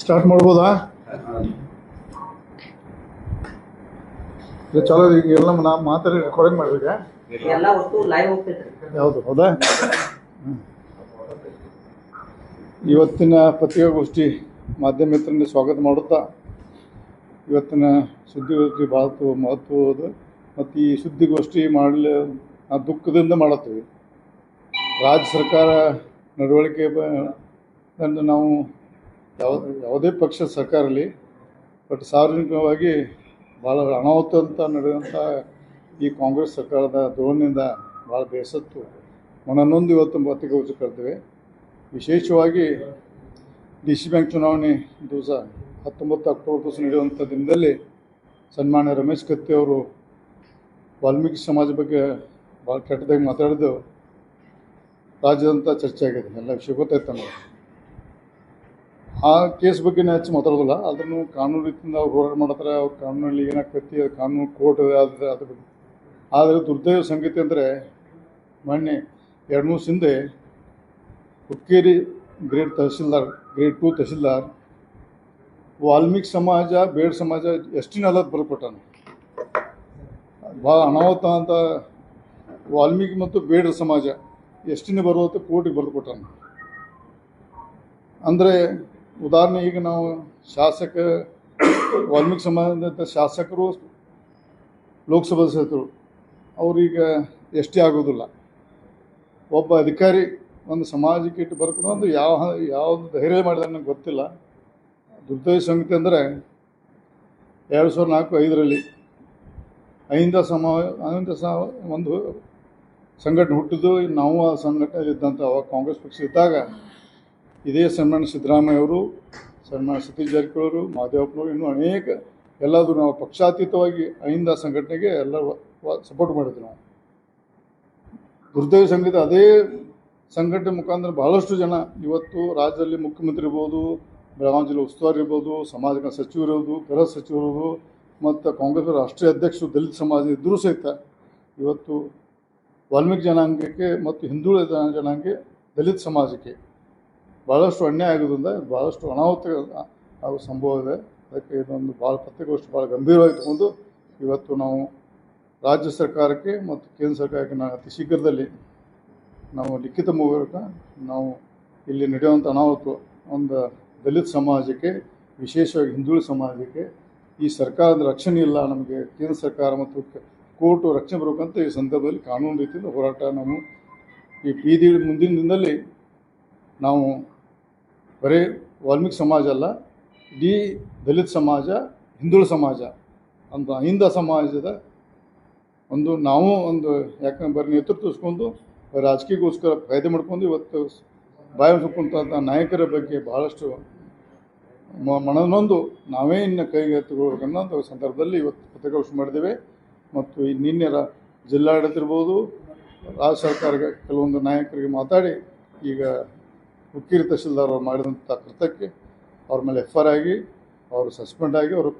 Start ಮಾಡ್ಬೋದಾ? ಚಲೋ ಈಗ ಎಲ್ಲ ನಾ ಮಾತಾಡಿ ರೆಕಾರ್ಡಿಂಗ್ ಮಾಡ್ಬೇಕ? ಯಾವುದು ಹೌದಾ? ಇವತ್ತಿನ ಪತ್ರಿಕಾಗೋಷ್ಠಿ ಮಾಧ್ಯಮ ಮಿತ್ರನಿಗೆ ಸ್ವಾಗತ ಮಾಡುತ್ತಾ ಇವತ್ತಿನ ಸುದ್ದಿಗೋಷ್ಠಿ ಭಾಳ ಮಹತ್ವದ ಮತ್ತು ಈ ಸುದ್ದಿಗೋಷ್ಠಿ ಮಾಡಲಿ ನಾವು ದುಃಖದಿಂದ ಮಾಡತ್ತೀವಿ. ರಾಜ್ಯ ಸರ್ಕಾರ ನಡವಳಿಕೆ ಅನ್ನು ನಾವು ಯಾವ, ಯಾವುದೇ ಪಕ್ಷ ಇರಲಿ ಬಟ್ ಸಾರ್ವಜನಿಕವಾಗಿ ಭಾಳ ಅನಾಹುತ ಅಂತ ನಡೆದಂಥ ಈ ಕಾಂಗ್ರೆಸ್ ಸರ್ಕಾರದ ಧೋರಣೆಯಿಂದ ಭಾಳ ಬೇಸತ್ತು. ಮನನೊಂದು ಇವತ್ತು ಕರೆದಿವೆ ವಿಶೇಷವಾಗಿ ಡಿ ಸಿ ಬ್ಯಾಂಕ್ ಚುನಾವಣೆ ದಿವಸ, ಹತ್ತೊಂಬತ್ತು ಅಕ್ಟೋಬರ್ ದಿವಸ ನಡೆಯುವಂಥ ದಿನದಲ್ಲಿ ಸನ್ಮಾನ್ಯ ರಮೇಶ್ ಕತ್ತಿ ಅವರು ವಾಲ್ಮೀಕಿ ಸಮಾಜ ಬಗ್ಗೆ ಭಾಳ ಕೆಟ್ಟದಾಗಿ ಮಾತಾಡಿದ್ದು ರಾಜ್ಯದಂತ ಚರ್ಚೆ ಆಗಿದೆ ಎಲ್ಲ ವಿಷಯ ಗೊತ್ತಾಯ್ತು ನಮಗೆ. ಆ ಕೇಸ್ ಬಗ್ಗೆ ಹೆಚ್ಚು ಮಾತಾಡೋದಿಲ್ಲ. ಅದನ್ನು ಕಾನೂನು ರೀತಿಯಿಂದ ಅವ್ರು ಹೋರಾಟ ಮಾಡ್ತಾರೆ, ಅವ್ರ ಕಾನೂನಲ್ಲಿ ಏನಾಗ್ತೈತಿ ಅದು ಕಾನೂನು ಕೋರ್ಟ್ ಅದ್ರ ಅದ್ರ ಬಗ್ಗೆ. ಆದರೆ ದುರ್ದೈವ ಸಂಗತಿ ಅಂದರೆ ಮೊನ್ನೆ ಎರಡು ಮೂರು ಹಿಂದೆ Hukkeri grade tahsildar, grade two tahsildar, Valmiki ಸಮಾಜ, ಬೇಡ ಸಮಾಜ ಎಷ್ಟಿನೆಲ್ಲ ಬರ್ಕೊಟ್ಟಾನೆ ಭಾಳ ಅನಾಹುತ ಅಂತ ವಾಲ್ಮೀಕಿ ಮತ್ತು ಬೇಡ ಸಮಾಜ ಎಷ್ಟಿನ ಬರುವಂತ ಕೋರ್ಟಿಗೆ ಬರೆದು ಕೊಟ್ಟಾನೆ? ಅಂದರೆ ಉದಾಹರಣೆ, ಈಗ ನಾವು ಶಾಸಕ, ವಾಲ್ಮೀಕಿ ಸಂಬಂಧಿತ ಶಾಸಕರು ಲೋಕಸಭಾ ಸದಸ್ಯರು. ಅವ್ರೀಗ ಎಷ್ಟೇ ಆಗೋದಿಲ್ಲ. ಒಬ್ಬ ಅಧಿಕಾರಿ ಒಂದು ಸಮಾಜಕ್ಕೆ ಇಟ್ಟು ಬರ್ಕೊಂಡು ಒಂದು ಯಾವ, ಯಾವ್ದು ಧೈರ್ಯ ಮಾಡಿದ ನನಗೆ ಗೊತ್ತಿಲ್ಲ. ದುರ್ದೈವ ಸಂಗತಿ ಅಂದರೆ ಎರಡು ಸಾವಿರದ ನಾಲ್ಕು ಐದರಲ್ಲಿ ಅಹಿಂದ ಸಮ, ಅಹಿಂದ ಸ, ಒಂದು ಸಂಘಟನೆ ಹುಟ್ಟಿದ್ದು ನಾವು ಆ ಸಂಘಟನೆ ಇದ್ದಂಥ ಅವಾಗ ಕಾಂಗ್ರೆಸ್ ಪಕ್ಷ ಇದ್ದಾಗ ಇದೇ ಸನ್ಮಾನ್ಯ ಸಿದ್ದರಾಮಯ್ಯ ಅವರು ಸನ್ಮಾನ್ಯ ಸತೀಶ್ ಜಾರಕಿಹೊಳಿ ಮಾದೇವಪ್ಪನವರು ಇನ್ನೂ ಅನೇಕ ಎಲ್ಲಾದರೂ ನಾವು ಪಕ್ಷಾತೀತವಾಗಿ ಅಹಿಂದ ಸಂಘಟನೆಗೆ ಎಲ್ಲ ಸಪೋರ್ಟ್ ಮಾಡಿದ್ವಿ ನಾವು. ದುರ್ದೈವ ಸಂಗೀತ ಅದೇ ಸಂಘಟನೆ ಮುಖಾಂತರ ಬಹಳಷ್ಟು ಜನ ಇವತ್ತು ರಾಜ್ಯದಲ್ಲಿ ಮುಖ್ಯಮಂತ್ರಿ ಇರ್ಬೋದು, ಬೆಳಗಾವಿ ಜಿಲ್ಲೆ ಉಸ್ತುವಾರಿ ಇರ್ಬೋದು, ಸಮಾಜ ಸಚಿವರು ಇರ್ಬೋದು ಗೃಹ ಸಚಿವರು ಮತ್ತು ಕಾಂಗ್ರೆಸ್ ರಾಷ್ಟ್ರೀಯ ಅಧ್ಯಕ್ಷರು, ದಲಿತ ಸಮಾಜ ಇದ್ದರೂ ಸಹಿತ ಇವತ್ತು ವಾಲ್ಮೀಕಿ ಜನಾಂಗಕ್ಕೆ ಮತ್ತು ಹಿಂದುಳಿದ ಜನಾಂಗಕ್ಕೆ, ದಲಿತ ಸಮಾಜಕ್ಕೆ ಭಾಳಷ್ಟು ಅನ್ಯಾಯ ಆಗೋದ್ರಿಂದ ಭಾಳಷ್ಟು ಅನಾಹುತ ಆಗೋ ಸಂಭವ ಇದೆ. ಅದಕ್ಕೆ ಇದೊಂದು ಭಾಳ ಪತ್ರಿಕೋಷ್ಠಿ ಭಾಳ ಗಂಭೀರವಾಗಿ ತಗೊಂಡು ಇವತ್ತು ನಾವು ರಾಜ್ಯ ಸರ್ಕಾರಕ್ಕೆ ಮತ್ತು ಕೇಂದ್ರ ಸರ್ಕಾರಕ್ಕೆ ನಾವು ಅತಿ ಶೀಘ್ರದಲ್ಲಿ ನಾವು ಲಿಖಿತ ಮೂಲಕ ನಾವು ಇಲ್ಲಿ ನಡೆಯುವಂಥ ಅನಾಹುತ ಒಂದು ದಲಿತ ಸಮಾಜಕ್ಕೆ, ವಿಶೇಷವಾಗಿ ಹಿಂದುಳಿದ ಸಮಾಜಕ್ಕೆ, ಈ ಸರ್ಕಾರದ ರಕ್ಷಣೆ ಇಲ್ಲ, ನಮಗೆ ಕೇಂದ್ರ ಸರ್ಕಾರ ಮತ್ತು ಕೋರ್ಟು ರಕ್ಷಣೆ ಬರಬೇಕಂತ ಈ ಸಂದರ್ಭದಲ್ಲಿ ಕಾನೂನು ರೀತಿಯಿಂದ ಹೋರಾಟ ನಾವು ಈ ಬೀದಿ ಮುಂದಿನ ದಿನದಲ್ಲಿ ನಾವು ಬರೀ ವಾಲ್ಮೀಕಿ ಸಮಾಜ ಅಲ್ಲ, ಇಡೀ ದಲಿತ ಸಮಾಜ, ಹಿಂದುಳ ಸಮಾಜ ಅಂತ ಅಹಿಂದ ಸಮಾಜದ ಒಂದು ನಾವು ಒಂದು ಯಾಕಂದ್ರೆ ಬರೀ ನೇತೃತ್ವ ಇಸ್ಕೊಂಡು ರಾಜಕೀಯಕ್ಕೋಸ್ಕರ ಕಾಯ್ದೆ ಮಾಡ್ಕೊಂಡು ಇವತ್ತು ಬಾಯಿ ಮುಚ್ಕೊಂತ ನಾಯಕರ ಬಗ್ಗೆ ಭಾಳಷ್ಟು ಮ- ಮನನೊಂದು ನಾವೇ ಇನ್ನು ಕೈಗೆ ಸಂದರ್ಭದಲ್ಲಿ ಇವತ್ತು ಪತ್ರಿಕಾಗೋಷ್ಠಿ ಮಾಡಿದ್ದೇವೆ. ಮತ್ತು ಈ ನಿನ್ನೆ ಜಿಲ್ಲಾಡಳಿತ ಇರ್ಬೋದು, ರಾಜ್ಯ ಸರ್ಕಾರ ಕೆಲವೊಂದು ನಾಯಕರಿಗೆ ಮಾತಾಡಿ ಈಗ ಹುಕ್ಕೇರಿ ತಹಶೀಲ್ದಾರ್ ಅವ್ರು ಮಾಡಿದಂಥ ಕೃತ್ಯಕ್ಕೆ ಅವ್ರ ಮೇಲೆ ಎಫ್ ಆರ್ ಆಗಿ ಅವರು ಸಸ್ಪೆಂಡ್ ಆಗಿ ಅವರು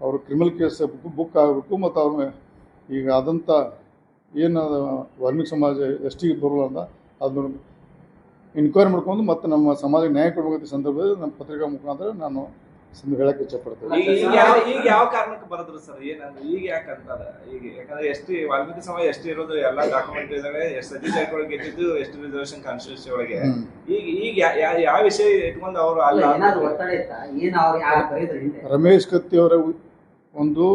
ಅವರು ಕ್ರಿಮಿನಲ್ ಕೇಸ್ ಬುಕ್ ಬುಕ್ ಆಗಬೇಕು ಮತ್ತು ಅವ್ರ ಈಗ ಆದಂಥ ಏನು ವಾಲ್ಮೀಕಿ ಸಮಾಜ ಎಷ್ಟಿಗೆ ಬರಲ್ಲ ಅಂತ ಅದನ್ನು ಇನ್ಕ್ವೈರಿ ಮಾಡ್ಕೊಂಡು ಮತ್ತು ನಮ್ಮ ಸಮಾಜಕ್ಕೆ ನ್ಯಾಯ ಕೊಡಬೇಕಂತ ಸಂದರ್ಭದಲ್ಲಿ ನಮ್ಮ ಪತ್ರಿಕಾ ಮುಖಾಂತರ ನಾನು ಸಂದ ಹೇಳಕ್ಕೆ ಇಚ್ಛಪಡ್ತೇನೆ ಈಗ ಈಗ ಯಾವ ಈಗ ಯಾವ ಕಾರಣಕ್ಕೆ ಬರದ್ರು ಸರ್ ಏನಂದ್ರೆ ಈಗ ಯಾಕೆ ಅಂತಾರ? ಈಗ ಯಾಕಂದ್ರೆ ಎಷ್ಟು ವಾಲ್ಮೀಕಿ ಸಮಾಜ ಎಷ್ಟು ಇರೋದು ಎಲ್ಲ ಡಾಕ್ಯುಮೆಂಟ್ ಇದಾವೆ ಎಷ್ಟು ಸತೀಶ್ ಜಾರಕಿಹೊಳಿ ಗೆದ್ದಿದ್ದು ಎಷ್ಟು ರಿಸರ್ವೇಶನ್ ಕಾನ್ಸ್ಟಿಟ್ಯೂನ್ಸಿ ಒಳಗೆ. ಹ್ಮ್. ಈಗ ಈಗ ಯಾ- ಯಾ- ಯಾವ ವಿಷಯ ಇಟ್ಕೊಂಡು ಅವರು ಅಲ್ಲ ಅಲ್ಲ ಒತ್ತಡ ಇತ್ತ? ಏನ್ ಅವ್ರು ಯಾರು ಬರೀದ್ರು ಹಿಂದೆ? ರಮೇಶ್ ಕತ್ತಿ ಅವರ ಒಂದು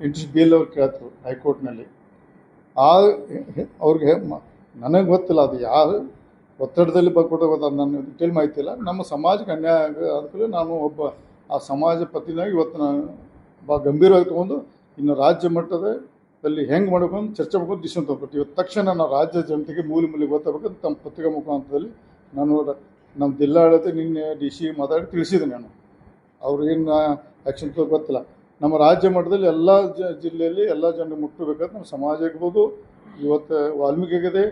ಇಂಟ್ರೆಸ್ಟ್ ಬಿಲ್ ಅವ್ರು ಕೇಳ್ತರು ಹೈಕೋರ್ಟ್ನಲ್ಲಿ. ಆ ಅವ್ರಿಗೆ ಮ- ನನಗೆ ಗೊತ್ತಿಲ್ಲ ಅದು ಯಾರು ಒತ್ತಡದಲ್ಲಿ ಬರ್ಕೊಟ್ಟು ಗೊತ್ತ? ನನ್ನ ಡೀಟೇಲ್ ಮಾಹಿತಿ ಇಲ್ಲ. ನಮ್ಮ ಸಮಾಜಕ್ಕೆ ಅನ್ಯಾಯ ಆಗ- ಅದಕ್ಕೆ ನಾನು ಒಬ್ಬ ಆ ಸಮಾಜ ಪ್ರತಿನಿಧಿ ಇವತ್ತು ನಾನು ಭಾಳ ಗಂಭೀರವಾಗಿ ತೊಗೊಂಡು ಇನ್ನು ರಾಜ್ಯ ಮಟ್ಟದಲ್ಲಿ ಹೆಂಗೆ ಮಾಡಬೇಕು ಚರ್ಚೆ ಮಾಡ್ಕೊಂಡು ಡಿಸಿಷನ್ ತೊಗೊಬಿಟ್ಟು ಇವತ್ತು ತಕ್ಷಣ ನಾವು ರಾಜ್ಯ ಜನತೆಗೆ ಮೂಲೆ ಮೂಲೆ ಗೊತ್ತಾಗಬೇಕಂತ ತಮ್ಮ ಪತ್ರಿಕಾ ಮುಖಾಂತರದಲ್ಲಿ ನಾನು ನಮ್ಮ ಜಿಲ್ಲಾಡಳಿತ ನಿನ್ನೆ ಡಿ ಸಿ ಮಾತಾಡಿ ತಿಳಿಸಿದೆ ನಾನು. ಅವ್ರು ಏನು ಆ್ಯಕ್ಷನ್ ಗೊತ್ತಿಲ್ಲ. ನಮ್ಮ ರಾಜ್ಯ ಮಟ್ಟದಲ್ಲಿ ಎಲ್ಲ ಜ, ಜಿಲ್ಲೆಯಲ್ಲಿ ಎಲ್ಲ ಜನರಿಗೆ ಮುಟ್ಟಬೇಕಂತ ನಮ್ಮ ಸಮಾಜ ಇರ್ಬೋದು ಇವತ್ತು ವಾಲ್ಮೀಕಿ ಆಗಿದೆ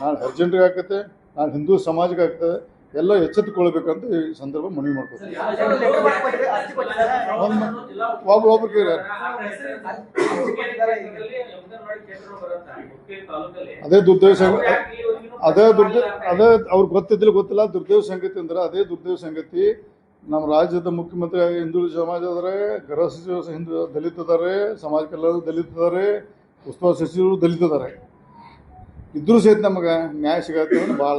ನಾನು ಅರ್ಜೆಂಟ್ಗೆ ಆಗುತ್ತೆ ನಾನು ಹಿಂದೂ ಸಮಾಜಕ್ಕೆ ಆಗ್ತದೆ ಎಲ್ಲ ಎಚ್ಚೆತ್ತುಕೊಳ್ಬೇಕಂತ ಈ ಸಂದರ್ಭ ಮನವಿ ಮಾಡ್ಕೊತೀನಿ. ಒಬ್ಬ ಒಬ್ರಿಗೆ ಅದೇ ದುರ್ದೈವ ಸಂಗತಿ ಅದೇ ದುರ್ದ ಅದೇ ಅವ್ರಿಗೆ ಗೊತ್ತಿದ್ದಿಲ್ಲ ಗೊತ್ತಿಲ್ಲ ದುರ್ದೈವ ಸಂಗತಿ ಅಂದ್ರೆ ಅದೇ ದುರ್ದೈವ ಸಂಗತಿ. ನಮ್ಮ ರಾಜ್ಯದ ಮುಖ್ಯಮಂತ್ರಿ ಹಿಂದುಳಿದ ಸಮಾಜ ಅದಾರೆ ಗೃಹ ಸಚಿವ ಹಿಂದೂ ದಲಿತ ಅದಾರೆ ಸಮಾಜ ಕಲ್ಯಾಣ ದಲಿತ ಉಸ್ತುವಾರಿ ಸಚಿವರು ದಲಿತ ಅದಾರೆ. ಇದ್ರೂ ಸಹಿತ ನಮಗೆ ನ್ಯಾಯ ಸಿಗತ್ತೆ ಅಂದ್ರೆ ಭಾಳ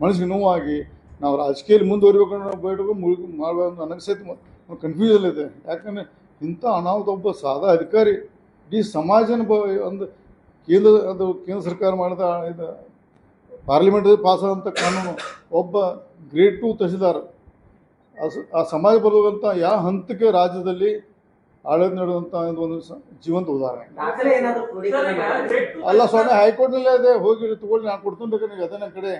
ಮನಸ್ಸಿಗೆ ನೋವಾಗಿ ನಾವು ರಾಜಕೀಯದಲ್ಲಿ ಮುಂದುವರಿಬೇಕು ಅನ್ನೋ ಬೇಡಬೇಕು ಮುಳುಗು ಮಾಡಬೇಕು ನನಗೆ ಸಹಿತ ಕನ್ಫ್ಯೂಷನ್ ಇದೆ. ಯಾಕಂದರೆ ಇಂಥ ಅನಾಹುತ ಒಬ್ಬ ಸಾದಾ ಅಧಿಕಾರಿ ಇಡೀ ಸಮಾಜನ ಬ ಒಂದು ಕೇಂದ್ರ ಅದು ಕೇಂದ್ರ ಸರ್ಕಾರ ಮಾಡಿದ ಇದು ಪಾರ್ಲಿಮೆಂಟ್ ಪಾಸ್ ಆದಂಥ ಕಾನೂನು ಒಬ್ಬ ಗ್ರೇಡ್ ಟು ತಹಸೀಲ್ದಾರ್. ಆ ಸ- ಆ ಸಮಾಜ ಬರುವಂಥ ಯಾವ ಹಂತಕ್ಕೆ ರಾಜ್ಯದಲ್ಲಿ ಆಡಳಿತ ನಡೆದಂಥ ಒಂದು ಜೀವಂತ ಉದಾಹರಣೆ. ಅಲ್ಲ ಸ್ವಾಮಿ ಹೈಕೋರ್ಟ್ನಲ್ಲೇ ಅದೇ ಹೋಗಿ ತಗೊಳ್ಳಿ ನಾನು ಕೊಡ್ತೀನಿ ಬೇಕಾದ್ರೆ ಅದೇ ನನ್ನ ಕಡೆ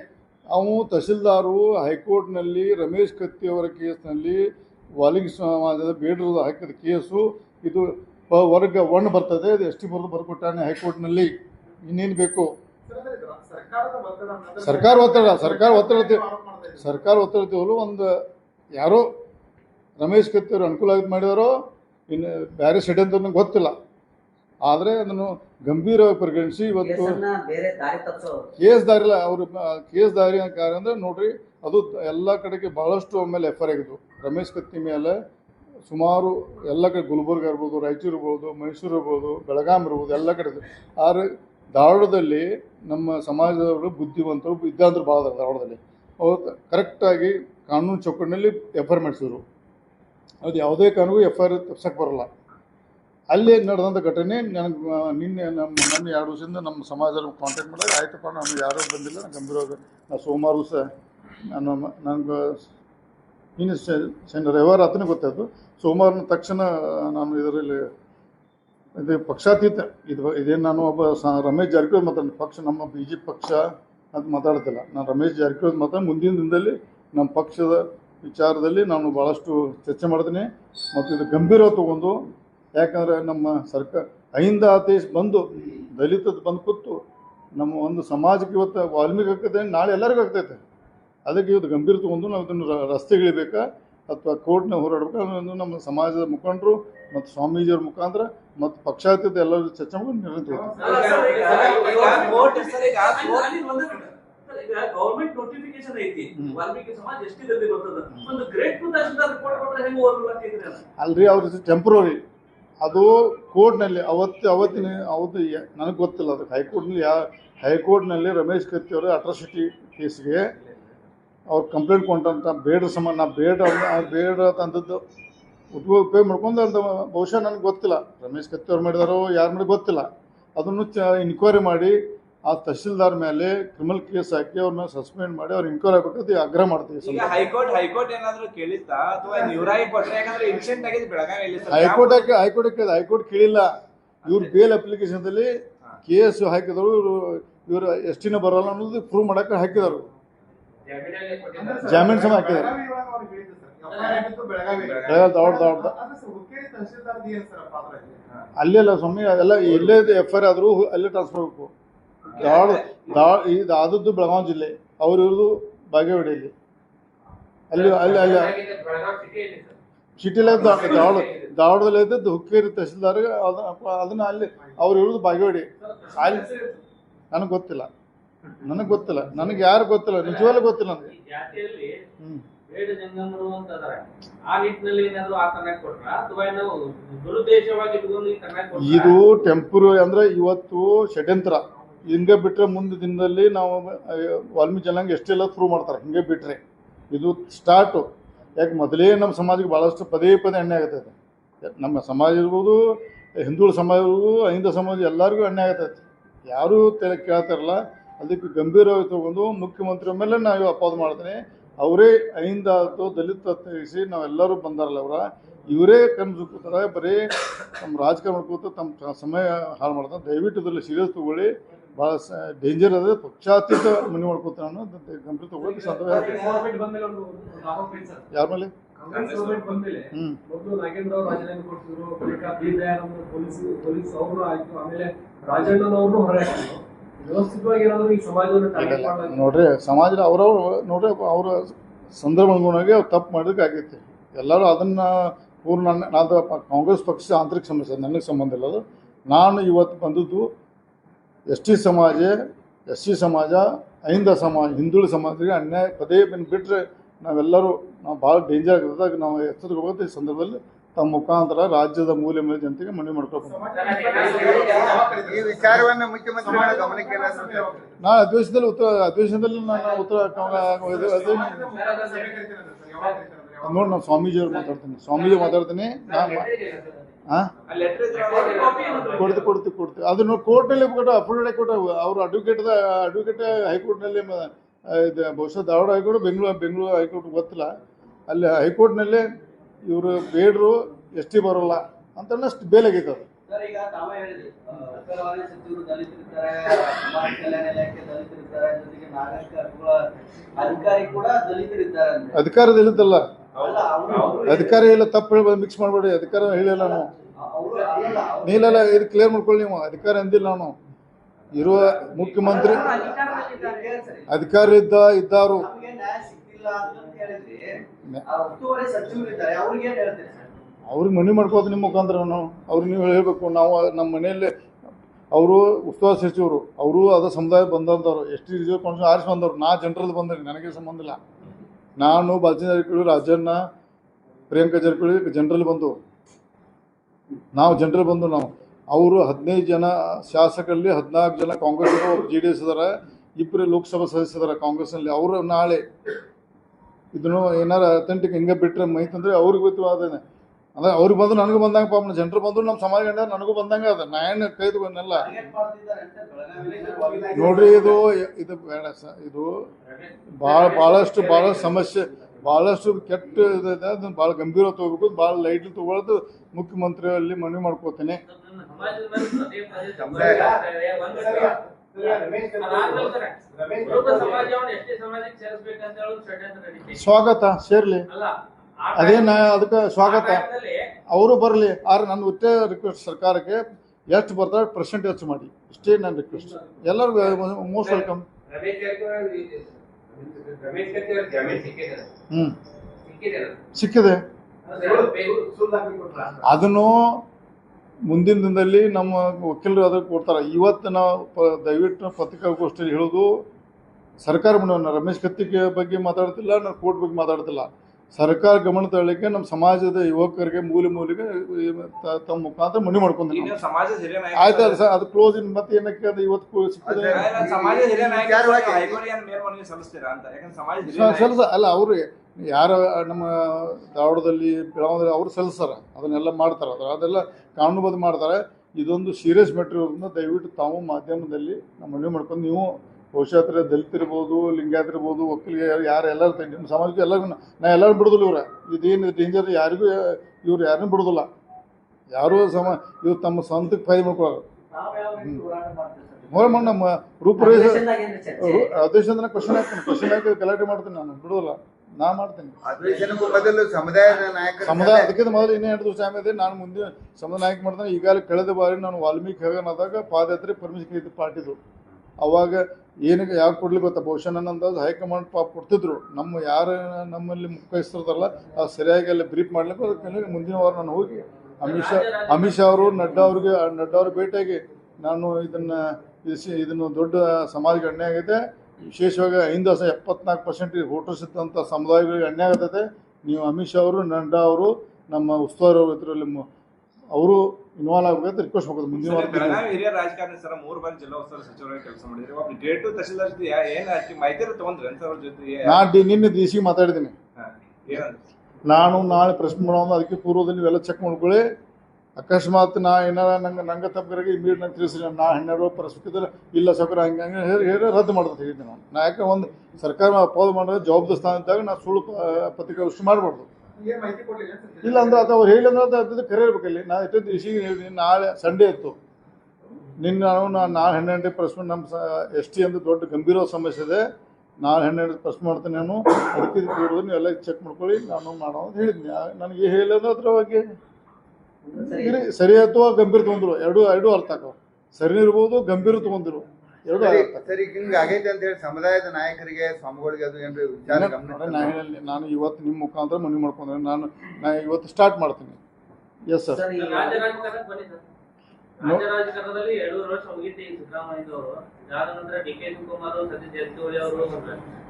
ಅವು ತಹಸೀಲ್ದಾರು ಹೈಕೋರ್ಟ್ನಲ್ಲಿ, ರಮೇಶ್ ಕತ್ತಿ ಅವರ ಕೇಸ್ನಲ್ಲಿ ವಾಲಿಂಗ್ ಸಮಾಜದ ಬೇಡರು ಹಾಕಿದ ಕೇಸು. ಇದು ವರ್ಗ ಒನ್ ಬರ್ತದೆ, ಅದು ಎಸ್ ಟಿ ಬರೆದು ಬರ್ಕೊಟ್ಟಾನೆ ಹೈಕೋರ್ಟ್ನಲ್ಲಿ. ಇನ್ನೇನು ಬೇಕು? ಸರ್ಕಾರ ಒತ್ತಡ ಸರ್ಕಾರ ಒತ್ತಡ ಸರ್ಕಾರ ಒತ್ತಡ ತಿಳ್ಳು ಒಂದು ಯಾರೋ ರಮೇಶ್ ಕತ್ತಿ ಅವರು ಅನುಕೂಲ ಆಗಿ ಮಾಡಿದಾರೋ, ಇನ್ನು ಬೇರೆ ನಂಗೆ ಗೊತ್ತಿಲ್ಲ. ಆದರೆ ಅದನ್ನು ಗಂಭೀರವಾಗಿ ಪರಿಗಣಿಸಿ ಇವತ್ತು ಕೇಸ್ ದಾರಿ ಅವರು ಕೇಸ್ ದಾರಿ ಕಾರ್ಯ ಅಂದರೆ ನೋಡ್ರಿ ಅದು ಎಲ್ಲ ಕಡೆಗೆ ಬಹಳಷ್ಟು ಆಮೇಲೆ ಎಫ್ ಐ ಆಗಿದ್ದು ರಮೇಶ್ ಕತ್ತಿ ಮೇಲೆ ಸುಮಾರು ಎಲ್ಲ ಕಡೆ ಗುಲ್ಬರ್ಗ ಇರ್ಬೋದು ರಾಯಚೂರು ಇರ್ಬೋದು ಮೈಸೂರು ಇರ್ಬೋದು ಬೆಳಗಾಂ ಇರ್ಬೋದು ಎಲ್ಲ ಕಡೆ ಆದರೆ ಧಾರವಾಡದಲ್ಲಿ ನಮ್ಮ ಸಮಾಜದವರು ಬುದ್ಧಿವಂತರು ಇದ್ದಾದ್ರು ಭಾಳ ಧಾರವಾಡದಲ್ಲಿ. ಅವರು ಕರೆಕ್ಟಾಗಿ ಕಾನೂನು ಚೌಕಟ್ಟಿನಲ್ಲಿ ಎಫ್ ಐ ಆರ್ ಮಾಡಿಸಿದ್ರು. ಅದು ಯಾವುದೇ ಕಾರಣಕ್ಕೂ ಎಫ್ ಐ ಆರ್ ತಪ್ಸಕ್ಕೆ ಬರಲ್ಲ. ಅಲ್ಲಿ ನಡೆದಂಥ ಘಟನೆ ನನಗೆ ನಿನ್ನೆ ನಮ್ಮ, ಮೊನ್ನೆ ಎರಡು ವರ್ಷದಿಂದ ನಮ್ಮ ಸಮಾಜದಲ್ಲಿ ಕಾಂಟ್ಯಾಕ್ಟ್ ಮಾಡಿದ್ರೆ, ಆಯ್ತಪ್ಪ, ನಾನು ಯಾರೂ ಬಂದಿಲ್ಲ, ನಾನು ಗಂಭೀರವಾಗಿ ನಾ ಸೋಮವಾರ ದಿವಸ ನಾನು, ನನಗೆ ಇನ್ನು ಶನಿ ರವಿವಾರ ಹತ್ತನೇ ಗೊತ್ತಾಯ್ತು. ಸೋಮವಾರನ ತಕ್ಷಣ ನಾನು ಇದರಲ್ಲಿ ಇದು ಪಕ್ಷಾತೀತ. ಇದು, ಇದೇನು ನಾನು ಒಬ್ಬ ರಮೇಶ್ ಜಾರಕಿಹೊಳಿ ಮಾತಾಡ ಪಕ್ಷ, ನಮ್ಮ ಬಿ ಜೆ ಪಕ್ಷ ಅಂತ ಮಾತಾಡ್ತಿಲ್ಲ. ನಾನು ರಮೇಶ್ ಜಾರಕಿಹೊಳಿ ಮಾತಾಡಿ ಮುಂದಿನ ದಿನದಲ್ಲಿ ನಮ್ಮ ಪಕ್ಷದ ವಿಚಾರದಲ್ಲಿ ನಾನು ಭಾಳಷ್ಟು ಚರ್ಚೆ ಮಾಡ್ತೀನಿ. ಮತ್ತು ಇದು ಗಂಭೀರವಾಗಿ ತಗೊಂಡು ಯಾಕಂದರೆ ನಮ್ಮ ಸರ್ಕಾರ ಅಹಿಂದ ಬಂದು ದಲಿತದ ಬಂದು ಕೂತು ನಮ್ಮ ಒಂದು ಸಮಾಜಕ್ಕೆ ಇವತ್ತು ವಾಲ್ಮೀಕಿ ಆಗ್ತೈತೆ ನಾಳೆ ಎಲ್ಲರಿಗೂ ಆಗ್ತೈತೆ. ಅದಕ್ಕೆ ಇವತ್ತು ಗಂಭೀರ ತಗೊಂಡು ನಾವು ಇದನ್ನು ರಸ್ತೆಗಿಳಿಬೇಕಾ ಅಥವಾ ಕೋರ್ಟ್ನ ಹೋರಾಡಬೇಕಾ ಅನ್ನೋದು ನಮ್ಮ ಸಮಾಜದ ಮುಖಂಡರು ಮತ್ತು ಸ್ವಾಮೀಜಿಯವ್ರ ಮುಖಾಂತರ ಮತ್ತು ಪಕ್ಷಾತೀತ ಎಲ್ಲರೂ ಚರ್ಚೆ ಮಾಡಿ ನಿರ್ಣಯ ತಗೋತೀವಿ ಗೌರ್ಮೆಂಟ್ ನೋಟಿಫಿಕೇಶನ್ ಐತಿ. ವಾಲ್ಮೀಕಿ ಸಮಾಜ ಎಷ್ಟಿದೆ ಗೊತ್ತದ? ಒಂದು ಗ್ರೇಟ್ ಟು ತಹಶೀಲ್ದಾರ್ ರಿಪೋರ್ಟ್ ಕೊಟ್ರೆ ಹೆಂಗ್ ಓದಲ್ಲ ಅಲ್ರಿ ಅವ್ರ ಟೆಂಪ್ರವರಿ ಅದು ಕೋರ್ಟ್ನಲ್ಲಿ ಅವತ್ತು ಅವತ್ತಿನ, ಅವತ್ತು ನನಗೆ ಗೊತ್ತಿಲ್ಲ ಅದಕ್ಕೆ ಹೈಕೋರ್ಟ್ನಲ್ಲಿ ಯಾ, ಹೈಕೋರ್ಟ್ನಲ್ಲಿ ರಮೇಶ್ ಕತ್ತಿ ಅವರು ಅಟ್ರಾಸಿಟಿ ಕೇಸ್ಗೆ ಅವ್ರು ಕಂಪ್ಲೇಂಟ್ ಕೊಟ್ಟಂತ ಬೇಡ ಸಮ, ನಾ ಬೇಡ ಬೇಡ ತಂದದ್ದು ಉಪಯೋಗ ಪೇ ಮಾಡ್ಕೊಂಡು ಅಂತ ಬಹುಶಃ ನನಗೆ ಗೊತ್ತಿಲ್ಲ. ರಮೇಶ್ ಕತ್ತಿ ಅವ್ರು ಮಾಡಿದಾರೋ ಯಾರು ಮಾಡಿ ಗೊತ್ತಿಲ್ಲ. ಅದನ್ನು ಚ ಇನ್ಕ್ವೈರಿ ಮಾಡಿ ಆ ತಹಶೀಲ್ದಾರ್ ಮೇಲೆ ಕ್ರಿಮಿನಲ್ ಕೇಸ್ ಹಾಕಿ ಅವ್ರನ್ನ ಸಸ್ಪೆಂಡ್ ಮಾಡಿ ಅವ್ರು ಇನ್ಕ್ವೈರಿ ಆಗ್ಬೇಕಂತ ಆಗ್ರಹ ಮಾಡ್ತೀವಿ ಸರ್ ಈಗ. ಹೈಕೋರ್ಟ್ ಹೈಕೋರ್ಟ್ ಏನಾದ್ರು ಕೇಳಿತ್ತಾ ಅಥವಾ ನೀವ್ರಾಗಿ ಕೊಟ್ರೆ ಯಾಕಂದ್ರೆ ಇನ್ಸಿಡೆಂಟ್ ಆಗಿದೆ ಬೆಳಗಾವಿಯಲ್ಲಿ ಸರ್. ಹೈಕೋರ್ಟ್ ಹಾಕಿ ಹೈಕೋರ್ಟ್ ಕೇಳಿದ ಹೈಕೋರ್ಟ್ ಕೇಳಿಲ್ಲ. ಇವ್ರು ಬೇಲ್ ಅಪ್ಲಿಕೇಶನ್ದಲ್ಲಿ ಕೇಸ್ ಹಾಕಿದ್ರು ಇವರು ಇವ್ರು ಎಷ್ಟಿನ ಬರಲ್ಲ ಬರೋಲ್ಲ ಅನ್ನೋದು ಪ್ರೂವ್ ಮಾಡಕ್ಕೆ ಹಾಕಿದರು ಜಾಮೀನ್ ಸಮ ಹಾಕಿದ್ದಾರೆ. ಬೆಳಗಾವಿ ಅಲ್ಲೆಲ್ಲ ಸ್ವಾಮಿ ಅದೆಲ್ಲ ಎಲ್ಲೇ ಎಫ್ ಐ ಆರ್ ಆದರೂ ಅಲ್ಲೇ ಟ್ರಾನ್ಸ್ಫರ್ ಆಗಬೇಕು. ಧಾರವಾಡ ಧಾ ಈ ಆದದ್ದು ಬೆಳಗಾವ್ ಜಿಲ್ಲೆ ಅವ್ರು ಇರೋದು ಬಾಗೇವಾಡಿಯಲ್ಲಿ. ಅಲ್ಲಿ ಅಲ್ಲಿ ಅಲ್ಲಿ. ಸಿಟಿಲೇ ಧಾರವಾಡ ಧಾರವಾಡದಲ್ಲಿ ಇದ್ದದ್ದು ಹುಕ್ಕೇರಿ ತಹಸೀಲ್ದಾರ್ ಅದ- ಅದನ್ನ ಅಲ್ಲಿ ಅವ್ರು ಇರೋದು ಬಾಗೇವಾಡಿ. ಅಲ್ಲಿ ನನಗೆ ಗೊತ್ತಿಲ್ಲ. ನನಗೆ ಗೊತ್ತಿಲ್ಲ. ನನಗೆ ಯಾರು ಗೊತ್ತಿಲ್ಲ. ನಿಜವಾಗ್ಲೂ ಗೊತ್ತಿಲ್ಲ ನನಗೆ. ಈ ಜಾತಿಯಲ್ಲಿ ಬೇಡ ಜಂಗಮರು ಅಂತ ಅದಾರೆ ಆ ನಿಟ್ಟಿನಲ್ಲಿ ಏನಾದ್ರು ಆ ಕರ್ನಾಟಕ ಕೊಟ್ರ? ಅಥವಾ ನಾವು ದುರುದ್ದೇಶವಾಗಿ ಇಟ್ಕೊಂಡು ಈ ಕರ್ನಾಟಕ ಇದು ಟೆಂಪರರಿ ಅಂದ್ರೆ ಇವತ್ತು ಷಡ್ಯಂತ್ರ. ಹಿಂಗೆ ಬಿಟ್ಟರೆ ಮುಂದೆ ದಿನದಲ್ಲಿ ನಾವು ವಾಲ್ಮೀಕಿ ಜನಾಂಗ ಎಷ್ಟೆಲ್ಲ ಪ್ರೂವ್ ಮಾಡ್ತಾರೆ, ಹಿಂಗೆ ಬಿಟ್ಟರೆ ಇದು ಸ್ಟಾರ್ಟು ಯಾಕೆ ಮೊದಲೇ ನಮ್ಮ ಸಮಾಜಕ್ಕೆ ಭಾಳಷ್ಟು ಪದೇ ಪದೇ ಎಣ್ಣೆ ಆಗತೈತೆ ನಮ್ಮ ಸಮಾಜ ಇರ್ಬೋದು ಹಿಂದೂಳ ಸಮಾಜ ಇರ್ಬೋದು, ಅಹಿಂದ ಸಮಾಜ ಎಲ್ಲರಿಗೂ ಎಣ್ಣೆ ಆಗತೈತೆ ಯಾರೂ ತಲೆ ಕೇಳ್ತಾರಲ್ಲ ಅದಕ್ಕೆ ಗಂಭೀರವಾಗಿ ತಗೊಂಡು ಮುಖ್ಯಮಂತ್ರಿ ಮೇಲೆ ನಾವು ಅಪವಾದ ಮಾಡ್ತೀನಿ. ಅವರೇ ಅಹಿಂದ ಆಯಿತು ದಲಿತ ತೆಗೆಸಿ ನಾವೆಲ್ಲರೂ ಬಂದಾರಲ್ಲ ಅವರ. ಇವರೇ ಕನ್ಸು ಕೂತಾರೆ ಬರೀ ನಮ್ಮ ರಾಜಕಾರಣ ಕೂತು ತಮ್ಮ ಸಮಯ ಹಾಳು ಮಾಡ್ತಾರೆ. ದಯವಿಟ್ಟು ಇದರಲ್ಲಿ ಸೀರಿಯಸ್ ತಗೊಳ್ಳಿ. ಭಾಳ ಡೇಂಜರ್ ಅದ ಪಕ್ಷಾತೀತ ಮನೆ ಮಾಡ್ಕೋತ ನಾನು ಗಂಭೀರ ಸಾಧ್ಯ ಯಾರ ಮೇಲೆ? ನೋಡ್ರಿ ಸಮಾಜದ ಅವ್ರವ್ರು ನೋಡ್ರಿ ಅವ್ರ ಸಂದರ್ಭ ಅನುಗುಣವಾಗಿ ಅವ್ರು ತಪ್ಪು ಮಾಡೋದಕ್ಕೆ ಆಗೈತಿ. ಎಲ್ಲರೂ ಅದನ್ನ ಪೂರ್ಣ ನನ್ನ- ನಾನು ಕಾಂಗ್ರೆಸ್ ಪಕ್ಷ ಆಂತರಿಕ ಸಮಸ್ಯೆ ನನಗೆ ಸಂಬಂಧ ಇಲ್ಲ ಅದು. ನಾನು ಇವತ್ತು ಬಂದದ್ದು ಎಸ್ ಟಿ ಸಮಾಜ ಎಸ್ ಸಿ ಸಮಾಜ ಅಹಿಂದ ಸಮಾಜ ಹಿಂದುಳಿದ ಸಮಾಜಕ್ಕೆ ಅನ್ಯಾಯ ಪದೇ ಬಿನ್ ಬಿಟ್ಟರೆ ನಾವೆಲ್ಲರೂ ನಾವು ಭಾಳ ಡೇಂಜರ್ ಆಗಿರೋದಾಗ ನಾವು ಎಚ್ಚರಿಕೆ ಈ ಸಂದರ್ಭದಲ್ಲಿ ತಮ್ಮ ಮುಖಾಂತರ ರಾಜ್ಯದ ಮೂಲೆ ಮೇಲೆ ಜನತೆಗೆ ಮನವಿ ಮಾಡ್ಕೋಬೇಕು ಈ ವಿಚಾರವನ್ನ ಗಮನಕ್ಕೆ ನಾನು ಅಧಿವೇಶನದಲ್ಲಿ ಉತ್ತರ ಅಧಿವೇಶನದಲ್ಲಿ ನಾನು ಉತ್ತರ ನೋಡಿ ನಾನು ಸ್ವಾಮೀಜಿಯವ್ರು ಮಾತಾಡ್ತೀನಿ. ಸ್ವಾಮೀಜಿ ಮಾತಾಡ್ತೀನಿ. ನಾನು ಕೊಡ್ತು ಕೊಡ್ತು ಕೊಡ್ತು. ಅದನ್ನು ಕೋರ್ಟಲ್ಲಿ ಕೊಟ್ಟು ಅಫಿಡವಿಟ್ ಕೊಟ್ಟು ಅವರು ಅಡ್ವೊಕೇಟ್ದ ಅಡ್ವೊಕೇಟ್ ಹೈಕೋರ್ಟ್ನಲ್ಲಿ ಇದು ಬಹುಶಃ Dharwad high court Bengaluru Bengaluru high court ಗೊತ್ತಿಲ್ಲ. ಅಲ್ಲಿ ಹೈಕೋರ್ಟ್ನಲ್ಲಿ ಇವರು ಬೇಡರು ಎಸ್ ಟಿ ಬರೋಲ್ಲ ಅಂತ ಅಷ್ಟು ಬೇಲಾಗೈತೆ ಅದು ಸರ್ ಅಧಿಕಾರ ಇಲ್ಲ, ತಪ್ಪು ಹೇಳ್ಬೋದು ಮಿಕ್ಸ್ ಮಾಡಬೇಡಿ, ಅಧಿಕಾರ ಹೇಳಿಲ್ಲ ನಾವು. ನೀಲಲ್ಲ ಇದು ಕ್ಲಿಯರ್ ಮಾಡ್ಕೊಳ್ಳಿ ನೀವು, ಅಧಿಕಾರ ಅಂದಿಲ್ಲ ನಾನು ಇರುವ ಮುಖ್ಯಮಂತ್ರಿ. ಅಧಿಕಾರ ಇದ್ದ ಇದ್ದಾರು. ಅವ್ರಿಗೆ ಮನವಿ ಮಾಡ್ಕೋದು ನಿಮ್ಮ ಮುಖಾಂತರ ನಾವು ಅವ್ರಿಗೆ ನೀವು ಹೇಳಬೇಕು, ನಾವು ನಮ್ಮ ಮನೆಯಲ್ಲಿ ಅವರು ಉಸ್ತುವಾರಿ ಸಚಿವರು, ಅವರು ಅದ ಸಮುದಾಯ ಬಂದಂಥವ್ರು ಎಷ್ಟು ರಿಸರ್ವ್ ಕೌನ್ಸಿಲ್ ಆರಿಸಿ ಬಂದವರು. ನಾ ಜನರದ್ದು ಬಂದ್ರಿ ನನಗೆ ಸಂಬಂಧ ಇಲ್ಲ. ನಾನು ಬಾಲಚಂದ್ರ ರಾಜಣ್ಣ ಪ್ರಿಯಾಂಕಾ ಜಾರಕಿಹೊಳಿ ಜನರಲ್ ಬಂದು, ನಾವು ಜನರಲ್ ಬಂದು ನಾವು, ಅವರು ಹದಿನೈದು ಜನ ಶಾಸಕರಲ್ಲಿ ಹದಿನಾಲ್ಕು ಜನ ಕಾಂಗ್ರೆಸ್ ಜೆ ಡಿ ಎಸ್ ಇದಾರೆ ಇಬ್ಬರು ಲೋಕಸಭಾ ಸದಸ್ಯರಾರ ಕಾಂಗ್ರೆಸ್ನಲ್ಲಿ, ಅವರು ನಾಳೆ ಇದನ್ನು ಏನಾರ ಅಥೆಂಟಿಕ್ ಹಿಂಗೆ ಬಿಟ್ಟರೆ ಮೈತಂದ್ರೆ ಅವ್ರಿಗೆ ಗೊತ್ತು ಅದೇನೆ ಅಂದ್ರೆ ಅವ್ರಿಗೆ ಬಂದು ನನಗೂ ಬಂದಂಗೆ ಪಾಪ, ಜನರು ಬಂದ್ರು ನಮ್ಮ ಸಮಾಜ ಕಂಡ ನನಗೂ ಬಂದಂಗೆ ಅದ ನಾ ಏನು ಕೈ ತಗೊಂಡೆಲ್ಲ ನೋಡ್ರಿ ಇದು ಇದು ಬೇಡ ಇದು ಭಾಳ ಭಾಳಷ್ಟು ಭಾಳ ಸಮಸ್ಯೆ ಭಾಳಷ್ಟು ಕೆಟ್ಟ ಇದೆ ಅದನ್ನು ಭಾಳ ಗಂಭೀರ ತಗೋಬೇಕು, ಭಾಳ ಲೈಟ್ಲಿ ತಗೊಳ್ಳೋದು ಮುಖ್ಯಮಂತ್ರಿಯಲ್ಲಿ ಮನವಿ ಮಾಡ್ಕೋತೇನೆ. ಸ್ವಾಗತ, ಸೇರ್ಲಿ. ಅಲ್ಲ ಅದೇನ ಅದಕ್ಕೆ ಸ್ವಾಗತ. ಅವರು ಬರಲಿ, ಆದ್ರೆ ನನ್ನ ಒಟ್ಟೆ ರಿಕ್ವೆಸ್ಟ್ ಸರ್ಕಾರಕ್ಕೆ ಎಷ್ಟು ಬರ್ತಾರೆ ಪರ್ಸೆಂಟ್ ಹೆಚ್ಚು ಮಾಡಿ. ಇಷ್ಟೇ ನನ್ನ ರಿಕ್ವೆಸ್ಟ್ ಎಲ್ಲರಿಗೂ ಮೋಸ್ಟ್ ವೆಲ್ಕಮ್ ಜಾರಕಿಹೊಳಿ ಸಿಕ್ಕಿದೆ? ಅದನ್ನು ಮುಂದಿನ ದಿನದಲ್ಲಿ ನಮ್ಮ ವಕೀಲರು ಅದಕ್ಕೆ ಕೊಡ್ತಾರೆ. ಇವತ್ತು ನಾವು ಪ ದಯವಿಟ್ಟು ಪತ್ರಿಕಾಗೋಷ್ಠಿಯಲ್ಲಿ ಹೇಳೋದು ಸರ್ಕಾರ ರಮೇಶ್ ಕತ್ತಿಗೆ ಬಗ್ಗೆ ಮಾತಾಡ್ತಿಲ್ಲ ನಾನು ಕೋರ್ಟ್ ಬಗ್ಗೆ ಮಾತಾಡ್ತಿಲ್ಲ. ಸರ್ಕಾರ ಗಮನ ತಳ್ಳಿಕೆ ನಮ್ಮ ಸಮಾಜದ ಯುವಕರಿಗೆ ಮೂಲೆ ಮೂಲೆಗೆ ತಮ್ಮ ಮುಖಾಂತರ ಮನವಿ ಮಾಡ್ಕೊಂಡಿಲ್ಲ ಆಯ್ತು ಅದು ಸರ್ ಅದು ಕ್ಲೋಸ್ ಇನ್ ಮತ್ತೆ ಏನಕ್ಕೆ ಅದು ಇವತ್ತು ಸಿಕ್ಕಿದೆ? ಸಲ್ಸ ಅಲ್ಲ ಅವರು ಯಾರ ನಮ್ಮ ಧಾರವಾಡದಲ್ಲಿ ಬೆಳವಣಿಗೆ ಅವರು ಸಲ್ಲಿಸ್ತಾರೆ. ಅದನ್ನೆಲ್ಲ ಮಾಡ್ತಾರೆ. ಅದ್ರ ಅದೆಲ್ಲ ಕಾನೂನುಬದ್ಧ ಮಾಡ್ತಾರೆ. ಇದೊಂದು ಸೀರಿಯಸ್ ಮ್ಯಾಟ್ರ್ ಇರೋದ್ರಿಂದ ದಯವಿಟ್ಟು ತಾವು ಮಾಧ್ಯಮದಲ್ಲಿ ನಮ್ಮ ಮನವಿ ಮಾಡ್ಕೊಂಡು ನೀವು ಬಹುಶಃ ದಲಿತರಿರ್ಬೋದು ಲಿಂಗಾಯತರಿರ್ಬೋದು ಒಕ್ಕಲಿಗೆ ಯಾರು ಎಲ್ಲರೂ ತಂಗಿ ನಿಮ್ಮ ಸಮಾಜಕ್ಕೆ ಎಲ್ಲರಿಗೂ ನಾ ಎಲ್ಲರೂ ಬಿಡೋದಿಲ್ಲ ಇವ್ರ. ಇದೇನು ಡೇಂಜರ್ ಯಾರಿಗೂ ಇವ್ರು ಯಾರನ್ನೂ ಬಿಡೋದಿಲ್ಲ. ಯಾರೂ ಸಮ ಇವ್ರು ತಮ್ಮ ಸ್ವಂತಕ್ಕೆ ಫೈದೆ ಮಾಡ್ಕೊಳ್ಳೋರು. ಮಣ್ಣ ನಮ್ಮ ರೂಪುರೇಷೆ ಅಧ್ಯಕ್ಷ ಕ್ವಶನ್ ಹಾಕ್ತೀನಿ. ಕ್ವಶನ್ ಹಾಕಿ ಗಲಾಟೆ ಮಾಡ್ತೀನಿ ನಾನು ಬಿಡೋದಿಲ್ಲ. ನಾ ಮಾಡ್ತೀನಿ. ಸಮುದಾಯ ಬದಲು ಸಮುದಾಯದ ನಾಯಕರ ಸಮುದಾಯ ಅದಕ್ಕಿಂತ ಮೊದಲು ಇನ್ನೇ ಎರಡು ದಿವಸ ಆಮೇಲೆ ನಾನು ಮುಂದೆ ಸಮುದಾಯ ನಾಯಕ ಮಾಡ್ತಾನೆ. ಈಗಾಗಲೇ ಕಳೆದ ಬಾರಿ ನಾನು ವಾಲ್ಮೀಕಿ ಹೆಗನಾದಾಗ ಪಾದಯಾತ್ರೆ ಪರ್ಮಿಷನ್ ಇದ್ದು ಪಾರ್ಟಿದು ಅವಾಗ ಏನಕ್ಕೆ ಯಾವ ಕೊಡ್ಲಿ ಗೊತ್ತಾ? ಬಹುಶಃ ನನ್ನ ಅಂದಾಜು ಹೈಕಮಾಂಡ್ ಪಾಪ ಕೊಡ್ತಿದ್ರು. ನಮ್ಮ ಯಾರು ನಮ್ಮಲ್ಲಿ ಮುಖ್ಯಸ್ಥರದಲ್ಲ ಅದು ಸರಿಯಾಗಿ ಅಲ್ಲಿ ಬ್ರೀಫ್ ಮಾಡ್ಲಿಕ್ಕೆ ಅದಕ್ಕೆ ಮುಂದಿನ ವಾರ ನಾನು ಹೋಗಿ ಅಮಿತ್ ಶಾ ಅಮಿತ್ ಶಾ ಅವರು, ನಡ್ಡಾ ಅವ್ರಿಗೆ ನಡ್ಡಾ ಅವ್ರಿಗೆ ಭೇಟಿಯಾಗಿ ನಾನು ಇದನ್ನ ಇದನ್ನು ದೊಡ್ಡ ಸಮಾಜಕ್ಕೆ ಅನ್ಯಾಯ ಆಗೈತೆ. ವಿಶೇಷವಾಗಿ ಐದು ವರ್ಷ ಎಪ್ಪತ್ನಾಲ್ಕು ಪರ್ಸೆಂಟ್ ವೋಟರ್ಸ್ ಇದ್ದಂಥ ಸಮುದಾಯಗಳಿಗೆ ಅನ್ಯಾಯ ಆಗತೈತೆ. ನೀವು ಅಮಿತ್ ಶಾ ಅವರು, ನಡ್ಡಾ ಅವರು, ನಮ್ಮ ಉಸ್ತುವಾರಿ ಇದರಲ್ಲಿ ಅವರು ಇನ್ವಾಲ್ವ್ ಆಗಬೇಕಂತ ರಿಕ್ವೆಸ್ಟ್ ಹೋಗೋದು ಮುಂದಿನ ಸರ್, ವಾರ ಬೆಳಗಾವಿ ಹಿರಿಯ ರಾಜಕಾರಣಿ ಸರ್ ಮೂರು ಬಾರಿ ಜಿಲ್ಲಾ ಉಸ್ತುವಾರಿ ಸಚಿವರಾಗಿ ಕೆಲಸ ಮಾಡಿದ್ರೆ ಒಬ್ಬ ತಹಶೀಲ್ದಾರ್ ಜೊತೆ ಏನ್ ಅಷ್ಟ್ ಮಾಹಿತಿ ತಗೊಂಡ್ರಿ ಅಂತ ಅವ್ರ ಜೊತೆ ನಾ ಡಿ ನಿನ್ನೆ ಡಿ ಸಿ ಮಾತಾಡಿದ್ದೀನಿ. ನಾನು ನಾಳೆ ಪ್ರಶ್ನೆ ಮಾಡೋದು ಅದಕ್ಕೆ ಪೂರ್ವದಲ್ಲಿ ಇವೆಲ್ಲ ಚೆಕ್ ಮಾಡ್ಕೊಳ್ಳಿ. ಅಕಸ್ಮಾತ್ ನಾ ಏನಾರ ನಂಗೆ ನಂಗೆ ತಪ್ಪರಿಗೆ ಇಮೀಡಿಯೇಟ್ ನಂಗೆ ತಿಳಿಸ್ರಿ ನಾ ಹನ್ನೆರಡು ಪರಿಸ್ಥಿತಿ ಇಲ್ಲ ಸೌಕರ್ಯ ಹಂಗೆ ಹಂಗೆ ಹೇಳಿ ಹೇಳಿ ರದ್ದು ಮಾಡೋದು ಹೇಳಿದ್ದೆ ನಾನು. ನಾ ಯಾಕೆ ಒಂದು ಸರ್ಕಾರ ಅಪೋದ ಮಾಡಿದ್ರೆ ಜವಾಬ್ದಾರಿ ಸ್ಥಾನ ಇದ್ದಾಗ ನಾ ಸುಳ್ಳು ಪತ್ರಿಕಾ ಪತ್ರಿಕಾಗೋಷ್ಠಿ ಮಾಡಬಾರ್ದು. ಇಲ್ಲ ಅಂದ್ರೆ ಅದು ಅವ್ರು ಹೇಳಿ ಅಂದ್ರೆ ಅದು ಅದು ಕರೆ ಇರ್ಬೇಕಲ್ಲಿ ನಾ ಎಷ್ಟೊಂದು ಇಸಿಗೆ ಹೇಳಿದ್ದೀನಿ ನಾಳೆ ಸಂಡೇ ಇತ್ತು. ನಿನ್ನ ನಾವು ನಾನು ನಾಳೆ ಹನ್ನೆರಡು ಮಾಡಿ ನಮ್ಮ ಸ ಎಸ್ ಟಿ ಅಂದ್ರೆ ದೊಡ್ಡ ಗಂಭೀರ ಸಮಸ್ಯೆ ಇದೆ. ನಾಳೆ ಹನ್ನೆರಡು ಪ್ರೆಸ್ ಮಾಡ್ತೀನಿ ನಾನು. ಅದಕ್ಕೆ ಇರೋದು ನೀವೆಲ್ಲ ಚೆಕ್ ಮಾಡ್ಕೊಳ್ಳಿ ನಾನು ಮಾಡೋ ಅಂತ ಹೇಳಿದ್ನಿ. ನನಗೆ ಹೇಳಿದ್ರೆ ಅದ್ರ ಬಗ್ಗೆ ಸರಿ. ಇರಿ, ಸರಿ ಅಥವಾ ಗಂಭೀರ ತೊಗೊಂಡ್ರು. ಎರಡು ಎರಡು ಅರ್ಥ ಆಕವು ಸರಿ ಇರ್ಬೋದು ಗಂಭೀರ ತೊಗೊಂಡಿರು. ಎರಡು ಸರಿ ಆಗತ್ತೆ. ಆಗೈತೆ ಅಂತ ಹೇಳಿ ಸಮುದಾಯದ ನಾಯಕರಿಗೆ ಸ್ವಾಮಿಗಳಿಗೆ ಅದು ಏನ್ರಿ ವಿಚಾರ ಗಮನ ನಾನು ಹೇಳಿ- ಇವತ್ತು ನಿಮ್ಮ ಮುಖಾಂತರ ಮನವಿ ಮಾಡ್ಕೊಂಡ್ರೆ ನಾನು ನಾ ಇವತ್ತು ಸ್ಟಾರ್ಟ್ ಮಾಡ್ತೀನಿ. ಎಸ್ ಸರ್ ರಾಜಕಾರಣದಲ್ಲಿ ಎರಡೂವರೆ ವರ್ಷ ಮುಗಿತು ಈ ಸಿದ್ದರಾಮಯ್ಯನವರು. ಇದಾದ ನಂತರ ಡಿ ಕೆ ಶಿವಕುಮಾರ್ ಸತೀಶ್ ಜಾರಕಿಹೊಳಿ ಅವರು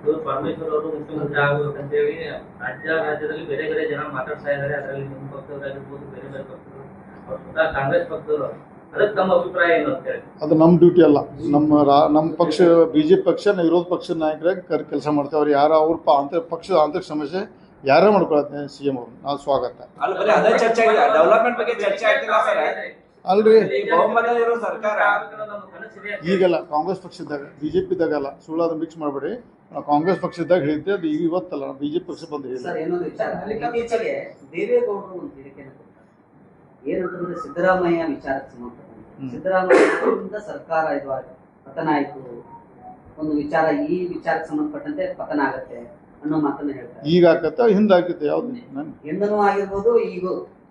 ಇವರು ಪರಮೇಶ್ವರ್ ಅವರು ಮುಖ್ಯಮಂತ್ರಿ ಆಗ್ಬೇಕಂತೇಳಿ ರಾಜ್ಯ ರಾಜ್ಯದಲ್ಲಿ ಬೇರೆ ಬೇರೆ ಜನ ಮಾತಾಡ್ತಾ ಇದ್ದಾರೆ. ಅದರಲ್ಲಿ ನಿಮ್ಮ ಬೇರೆ ಬೇರೆ ಪಕ್ಷದವರು. ಅವ್ರು ಸ್ವತಃ ಕಾಂಗ್ರೆಸ್ ಪಕ್ಷದವರು. ಅಂತ ಅದು ನಮ್ಮ ಡ್ಯೂಟಿ ಅಲ್ಲ. ನಮ್ಮ ರಾ ನಮ್ಮ ಪಕ್ಷ ಬಿ ಜೆ ಪಿ ಪಕ್ಷ ವಿರೋಧ ಪಕ್ಷದ ನಾಯಕರಾಗಿ ಕರ್ ಕೆಲಸ ಮಾಡ್ತೇವೆ ಅವ್ರು ಯಾರು ಅವ್ರ ಪ ಆಂತರಿಕ ಪಕ್ಷದ ಆಂತರಿಕ ಸಮಸ್ಯೆ ಯಾರೇ ಮಾಡ್ಕೊಳತ್ತೆ ಸಿ ಎಂ ಅವರು. ನಾವು ಸ್ವಾಗತ. ಅಲ್ಲಿ ಬರೀ ಅದೇ ಚರ್ಚೆ ಆಗಿದೆ. ಡೆವಲಪ್ಮೆಂಟ್ ಬಗ್ಗೆ ಚರ್ಚೆ ಸರ್. ಅಲ್ರಿ. ಈಗಲ್ಲ ಕಾಂಗ್ರೆಸ್ ಪಕ್ಷದಾಗ ಬಿ ಜೆ ಪಿದಾಗಲ್ಲ ಸುಳ್ಳಾದ ಮಿಕ್ಸ್ ಮಾಡಬೇಡಿ. ನಾವು ಕಾಂಗ್ರೆಸ್ ಪಕ್ಷದಾಗ ಹೇಳಿದ್ದೆ ಅದು ಈಗ ಇವತ್ತಲ್ಲ. ಬಿ ಜೆ ಪಿ ಪಕ್ಷ ಬಂದು ಹೇಳಿದ್ದೆ. ವಿಚಾರ. ಏನಂತಂದ್ರೆ ಸಿದ್ದರಾಮಯ್ಯ ವಿಚಾರಕ್ಕೆ ಹ್ಮ್. ಸಿದ್ದರಾಮಯ್ಯ ಸರ್ಕಾರ ಇದು ಪತನ ಆಯ್ತು. ಒಂದು ವಿಚಾರ ಈ ವಿಚಾರಕ್ಕೆ ಸಂಬಂಧಪಟ್ಟಂತೆ ಪತನ ಆಗತ್ತೆ ಅನ್ನೋ ಮಾತನ್ನ ಹೇಳ್ತಾರೆ. ಈಗ ಆಗತ್ತೆ ಹಿಂದೆ ಆಕತ್ತೆ ಯಾವ್ದು? ನನ್ ಎಂದನೂ ಆಗಿರ್ಬೋದು ಈಗ.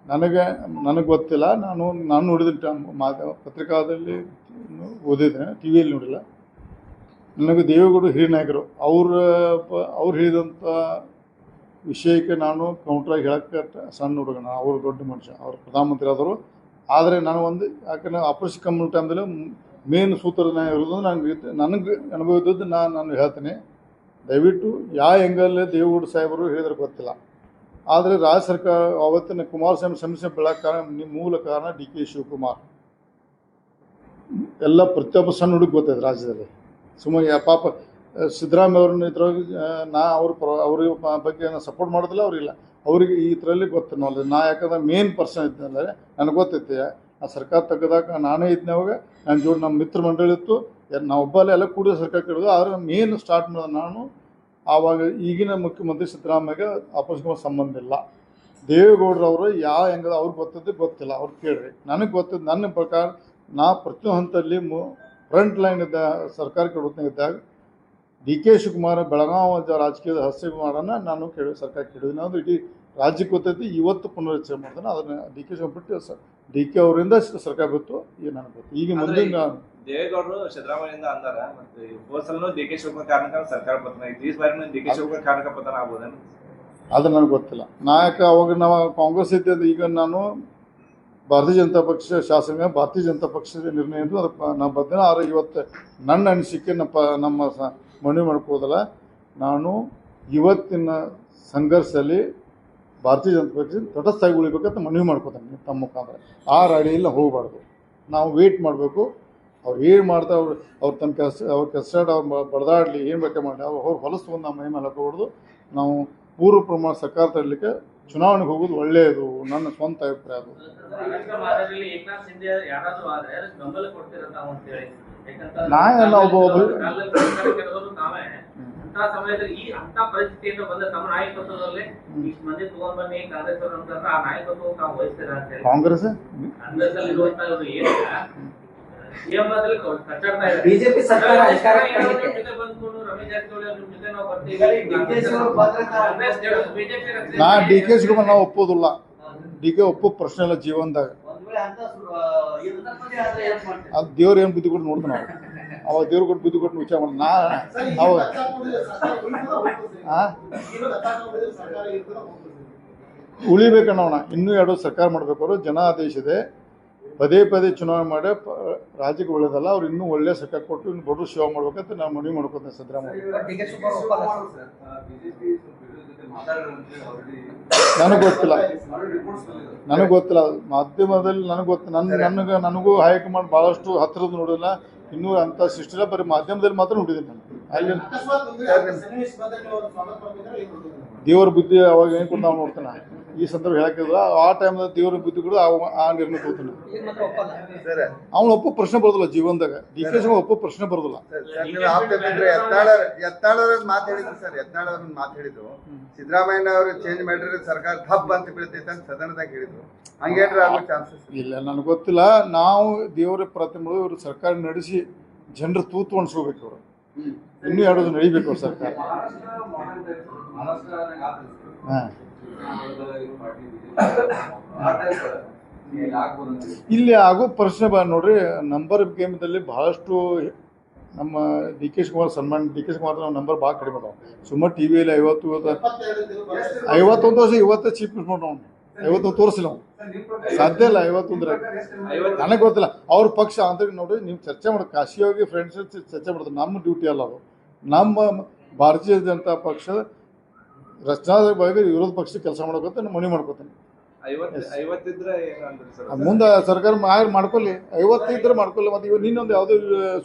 ನನಗೆ ನನಗೆ ಗೊತ್ತಿಲ್ಲ. ನಾನು ನಾನು ನೋಡಿದ ಪತ್ರಿಕಾದಲ್ಲಿ ಓದಿದ್ದೇನೆ ಟಿ ವಿಯಲ್ಲಿ ನೋಡಿಲ್ಲ. ನನಗೆ ದೇವೇಗೌಡರು ಹಿರಿಯ ನಾಯಕರು ಅವ್ರ ಪ- ಅವ್ರು ಹೇಳಿದಂಥ ವಿಷಯಕ್ಕೆ ನಾನು ಕೌಂಟ್ರಾಗಿ ಹೇಳಕ್ಕೆ ಸಣ್ಣ ಹುಡುಗನ ಅವರು ದೊಡ್ಡ ಮನುಷ್ಯ ಅವರು ಪ್ರಧಾನಮಂತ್ರಿ ಆದರು ಆದರೆ ನಾನು ಒಂದು ಯಾಕಂದರೆ ಆಪರೇಷನ್ ಕಮ್ಮಿ ಟೈಮ್ದಲ್ಲಿ ಮೇನ್ ಸೂತ್ರ ಇರೋದು ನನಗೆ ನನಗೆ ಅನುಭವ ಇದ್ದದ್ದು ನಾನು ನಾನು ಹೇಳ್ತೀನಿ. ದಯವಿಟ್ಟು ಯಾವ ಎಂಗಲ್ಲೇ ದೇವೇಗೌಡ ಸಾಹೇಬರು ಹೇಳಿದ್ರೆ ಗೊತ್ತಿಲ್ಲ. ಆದರೆ ರಾಜ್ಯ ಸರ್ಕಾರ ಅವತ್ತಿನ ಕುಮಾರಸ್ವಾಮಿ ಸಮಸ್ಯೆ ಬೆಳಕ ಕಾರಣ ನಿ- ಮೂಲ ಕಾರಣ ಡಿ ಕೆ ಶಿವಕುಮಾರ್. ಎಲ್ಲ ಪ್ರತಿಯೊಬ್ಬ ಸಣ್ಣ ಹುಡುಗ ಗೊತ್ತಾಯ್ತು ರಾಜ್ಯದಲ್ಲಿ. ಸುಮ್ಮನೆ ಪಾಪ ಸಿದ್ದರಾಮಯ್ಯ ಅವ್ರನ್ನ ಇದ್ರೊಳಗೆ ಆ, ನಾ ಅವ್ರ ಪ್ರ ಅವ್ರಿಗೆ ಬಗ್ಗೆ ಸಪೋರ್ಟ್ ಮಾಡೋದಿಲ್ಲ ಅವ್ರಿಲ್ಲ. ಅವರಿಗೆ ಈ ಥರಲ್ಲಿ ಗೊತ್ತು. ನೋಡಿ ನಾ ಯಾಕಂದ್ರೆ ಮೇನ್ ಪರ್ಸನ್ ಇದ್ದಲ್ಲೇ ನನಗೆ ಗೊತ್ತೈತೆ. ಆ ಸರ್ಕಾರ ತೆಗೆದಾಗ ನಾನೇ ಇದ್ದೆ ಅವಾಗ. ನನ್ನ ಜೋಡಿ ನಮ್ಮ ಮಿತ್ರ ಮಂಡಳಿ ಇತ್ತು ನಾವು ಒಬ್ಬಲ್ಲೇ ಎಲ್ಲ ಕೂಡ ಸರ್ಕಾರ ಕೆಡೋದು ಆದರೆ ಮೇನ್ ಸ್ಟಾರ್ಟ್ ಮಾಡಿದ ನಾನು. ಆವಾಗ ಈಗಿನ ಮುಖ್ಯಮಂತ್ರಿ ಸಿದ್ದರಾಮಯ್ಯಗೆ ಆಪರೇಷನ್ ಸಂಬಂಧ ಇಲ್ಲ. ದೇವೇಗೌಡರವರು ಯಾವ ಹೆಂಗದ ಅವ್ರಿಗೆ ಗೊತ್ತದ್ದು ಗೊತ್ತಿಲ್ಲ. ಅವ್ರು ಕೇಳ್ರಿ. ನನಗೆ ಗೊತ್ತಿದ್ದು ನನ್ನ ಪ್ರಕಾರ ನಾ ಪ್ರತಿಯೊಂದು ಹಂತದಲ್ಲಿ ಮು ಫ್ರಂಟ್ ಲೈನ್ ಇದ್ದ ಸರ್ಕಾರ ಇದ್ದಾಗ ಡಿ ಕೆ ಶಿವಕುಮಾರ್ ಬೆಳಗಾವಿ ರಾಜಕೀಯ ರಾಜಕೀಯದ ಹಸ್ತಿಮಾರನ್ನ ನಾನು ಕೇಳಿ ಸರ್ಕಾರ ಕೇಳಿದ್ದೀನಿ. ಅದು ಇಡೀ ರಾಜ್ಯಕ್ಕೆ ಗೊತ್ತೈತಿ ಇವತ್ತು ಪುನರ್ರಚನೆ ಮಾಡ್ತಾನೆ ಅದನ್ನ ಡಿ ಕೆ ಶಿವಕುಮಾರ್ ಬಿಟ್ಟು ಸರ್ ಡಿ ಕೆ ಅವರಿಂದ ಸರ್ಕಾರ ಬಿತ್ತು ಈಗ ನನಗೆ ಗೊತ್ತು. ಈಗ ಮುಂದಿನ ದೇವೇಗೌಡರು ಸಿದ್ದರಾಮಯ್ಯಿಂದ ಅಂದಾರ ಮತ್ತೆ ಹೋದ್ ಸಲನು ಡಿ ಕೆ ಶಿವಕುಮಾರ್ ಕಾರಣಕ್ಕ ಸರ್ಕಾರ ಪತನ ಐತಿ ಈ ಬಾರಿ ಡಿ ಕೆ ಶಿವಕುಮಾರ್ ಕಾರಣಕ್ಕ ಪತನ ಆಗ್ಬೋದೇನು? ಅದು ನನಗೆ ಗೊತ್ತಿಲ್ಲ. ನಾಯಕ ಅವಾಗ ನಾವು ಕಾಂಗ್ರೆಸ್ ಇದ್ದ ಈಗ ನಾನು ಭಾರತೀಯ ಜನತಾ ಪಕ್ಷ ಶಾಸಕ ಭಾರತೀಯ ಜನತಾ ಪಕ್ಷದ ನಿರ್ಣಯ ಅದಕ್ಕೆ ನಾವು ಬದ್ದೇನೆ ಆದರೆ ಇವತ್ತು ನನ್ನ ಅನಿಸಿಕೆ ನಮ್ಮ ನಮ್ಮ ಮನವಿ ಮಾಡ್ಕೋದಲ್ಲ, ನಾನು ಇವತ್ತಿನ ಸಂಘರ್ಷದಲ್ಲಿ ಭಾರತೀಯ ಜನತಾ ಪಕ್ಷ ತಟಸ್ಥಾಗಿ ಉಳಿಬೇಕಂತ ಮನವಿ ಮಾಡ್ಕೋತಾನೆ ತಮ್ಮ ಮುಖಾಂತರ. ಆ ರಾಡಿಯಲ್ಲಿ ಹೋಗಬಾರ್ದು. ನಾವು ವೇಟ್ ಮಾಡಬೇಕು. ಅವ್ರು ಏನು ಮಾಡ್ತಾ ಅವ್ರು ಅವ್ರು ತಮ್ಮ ಕೆಸ ಅವ್ರ ಕೆಲಸ ಅವ್ರು ಬಡದಾಡಲಿ ಏನು ಬೇಕಾ ಮಾಡಲಿ, ಅವ್ರು ಹೊಲಸು ನಮ್ಮ ಮೈ ಮೇಲೆ ಹಾಕೋಬಾರ್ದು. ನಾವು ಪೂರ್ವ ಪ್ರಮಾಣ ಸರ್ಕಾರ ತರಲಿಕ್ಕೆ ಚುನಾವಣೆಗೆ ಹೋಗೋದು ಒಳ್ಳೆಯದು ನನ್ನ ಸ್ವಂತ ಅಭಿಪ್ರಾಯ ಅದು. ನಾ ಎಲ್ಲ ಒಬ್ಬ- ಸಮಯದಲ್ಲಿ ಈ ಅಂತ ಪರಿಸ್ಥಿತಿಯಿಂದ ಬಂದ ತಮ್ಮ ನಾಯಕತ್ವದಲ್ಲಿ ಇಷ್ಟು ಮಂದಿ ತಗೊಂಡ್ ಬನ್ನಿ ಕಾಂಗ್ರೆಸ್ ಅವರು ಅಂತಂದ್ರೆ ಆ ನಾಯಕತ್ವ ತಾವು ವಹಿಸ್ತೀರ ಅಂತ ಹೇಳಿ ಕಾಂಗ್ರೆಸ್ ಅಲ್ಲಿ ಕಚ್ಚಾಡ್ತಾ ಇದ್ದಾರೆ. ಬಿಜೆಪಿ ಸರ್ಕಾರ ಅಧಿಕಾರಕ್ಕೆ ಬರಲಿಕ್ಕೆ ಬಂದ್ಕೊಂಡು ರಮೇಶ್ ಜಾರಕಿಹೊಳಿ ಅವ್ರ ಜೊತೆ ನಾವು ಬರ್ತೀವಿ. ಡಿ ಕೆ ಶಿವಕುಮಾರ್ ಬಂದ್ರೆ ತಾವು- ನಾ ಡಿ ಕೆ ಶಿವಕುಮಾರ್ ನಾವು ಒಪ್ಪೋದಿಲ್ಲ ಡಿ ಕೆ ಒಪ್ಪೋ ಪ್ರಶ್ನೆ ಇಲ್ಲ ಜೀವನದಾಗ? ಅದು ದೇವ್ರು ಏನು ಬುದ್ಧಿ ಕೊಟ್ಟು ನೋಡ್ತಾನೆ ನಾವು. ಅವಾಗ ದೇವ್ರು ಕೊಟ್ಟು ಬುದ್ಧಿ ಕೊಟ್ಟು ವಿಚಾರ ಮಾಡಿ. ನಾ ಅವಾಗ ಆ? ಉಳಿಬೇಕನ್ನೋಣ ಇನ್ನೂ ಎರಡು ಸರ್ಕಾರ ಮಾಡ್ಬೇಕಾದ್ರು ಜನ ಆದೇಶ ಇದೆ. ಪದೇ ಪದೇ ಚುನಾವಣೆ ಮಾಡಿ ರಾಜ್ಯಕ್ಕೆ ಒಳ್ಳೇದಲ್ಲ ಅವ್ರು ಇನ್ನೂ ಒಳ್ಳೆ ಸರ್ಕಾರ ಕೊಟ್ಟು ಇನ್ನು ಬಡವರು ಸೇವೆ ಮಾಡ್ಬೇಕಂತ ನಾವು ಮನವಿ ಮಾಡ್ಕೊತೇನೆ ಸಿದ್ದರಾಮಯ್ಯ ನನಗೆ ಗೊತ್ತಿಲ್ಲ. ನನಗೆ ಗೊತ್ತಿಲ್ಲ. ಮಾಧ್ಯಮದಲ್ಲಿ ನನಗೆ ಗೊತ್ತು ನನ್ನ ನನಗೆ ನನಗೂ ಹೈಕಮಾಂಡ್ ಭಾಳಷ್ಟು ಹತ್ತಿರದ ನೋಡಿಲ್ಲ. ಇನ್ನೂ ಅಂಥ ಸಿಸ್ಟಿಲ್ಲ ಬರೀ ಮಾಧ್ಯಮದಲ್ಲಿ ಮಾತ್ರ ನೋಡಿದ್ದೀನಿ ನಾನು. ಅಲ್ಲಿ ದೇವರ ಬುದ್ಧಿ ಅವಾಗ ಏನು ಕೊಟ್ಟು ನಾವು ನೋಡ್ತಾನೆ ಈ ಸಂದರ್ಭ ಹೇಳಕ್ಕಿಲ್ಲ ಆ ಟೈಮ್ದಾಗ ದೇವರ ಬುದ್ಧಿ ಕೂಡ ಅವ- ಆ ನಿರ್ಣಯ ತಗೋತಾನೆ ಅವನ ಒಪ್ಪ ಒಪ್ಪಲ್ಲ ಸರ್ ಅವ್ನು ಒಪ್ಪೋ ಪ್ರಶ್ನೆ ಬರೋದಿಲ್ಲ ಜೀವನದಾಗ. ಡಿ ಕೆ ಶಿವ ಒಪ್ಪೋ ಪ್ರಶ್ನೆ ಬರೋದಿಲ್ಲ. ಸರ್ ಸರ್, ನೀವು ಆಗ್ಬೇಕಂದ್ರೆ ಯತ್ನಾಳ ಯತ್ನಾಳ್ ಅವ್ರ ಮಾತು ಹೇಳಿದ್ರು ಸರ್ ಯತ್ನಾಳ್ ಅವ್ರ ಮಾತು ಹೇಳಿದ್ರು. ಸಿದ್ದರಾಮಯ್ಯ ಅವರು ಚೇಂಜ್ ಮಾಡಿದ್ರೆ ಸರ್ಕಾರ ಹಬ್ ಅಂತ ಬೀಳ್ತೈತೆ ಅಂತ ಸದನದಾಗ ಹೇಳಿದ್ರು. ಹಂಗೇನ್ರ ಆಗೋ ಚಾನ್ಸಸ್ ಇಲ್ಲ ನನಗೆ ಗೊತ್ತಿಲ್ಲ. ನಾವು ದೇವರ ಪ್ರತಿಮೆಗಳು ಇವರು ಸರ್ಕಾರ ನಡೆಸಿ ಜನರ ತೂತು ಅನ್ಸ್ಕೋಬೇಕು ಅವರು. ಇನ್ನೂ ಎರಡು ನಡಿಬೇಕು ಅವ್ರ ಸರ್ಕಾರ. ಹಾಂ. ಇಲ್ಲಿ ಆಗೋ ಪ್ರಶ್ನೆ ಬಾ ನೋಡ್ರಿ ನಂಬರ್ ಗೇಮ್ದಲ್ಲಿ ಬಹಳಷ್ಟು ನಮ್ಮ ಡಿ ಕೆ ಶಿವಕುಮಾರ್ ಸನ್ಮಾನ್ ಡಿ ಕೆ ಶಿವಕುಮಾರ್ ನಾವು ನಂಬರ್ ಭಾಳ ಕಡಿಮೆ ಅದಾವ. ಸುಮ್ಮನೆ ಟಿ ವಿಯಲ್ಲಿ ಐವತ್ತು ಐವತ್ತೊಂದು ವರ್ಷ ಇವತ್ತೇ ಚೀಪ್ ಮಿನಿಸ್ಟರ್ ಅವ್ನು. ಐವತ್ತೊಂದು ತೋರಿಸಿಲ್ಲ ಅವ್ನು. ಸಾಧ್ಯ ಇಲ್ಲ ಐವತ್ತೊಂದ್ರ. ಐವತ್ತು ನನಗೆ ಗೊತ್ತಿಲ್ಲ. ಅವ್ರ ಪಕ್ಷ ಅಂತ ನೋಡಿ ನೀವು ಚರ್ಚೆ ಮಾಡಿ ಕಾಶಿ ಫ್ರೆಂಡ್ಸ್ ಚರ್ಚೆ ಮಾಡ್ತಾರೆ. ನಮ್ಮ ಡ್ಯೂಟಿ ಅಲ್ಲ ಅದು. ನಮ್ಮ ಭಾರತೀಯ ಜನತಾ ಪಕ್ಷ ರಚನಾ ಬಗ್ಗೆ ವಿರೋಧ ಪಕ್ಷ ಕೆಲಸ ಮಾಡ್ಕೊತ ಮನವಿ ಮನೆ ಮಾಡ್ಕೋತೀನಿ ಮುಂದೆ ಸರ್ಕಾರ ಮಾಯರ್ ಮಾಡ್ಕೊಳ್ಳಿ. ಐವತ್ತೈದರ ಮಾಡ್ಕೊಳ್ಳಿ. ಮತ್ತೆ ಇವಾಗ ನಿನ್ನೊಂದು ಯಾವುದೇ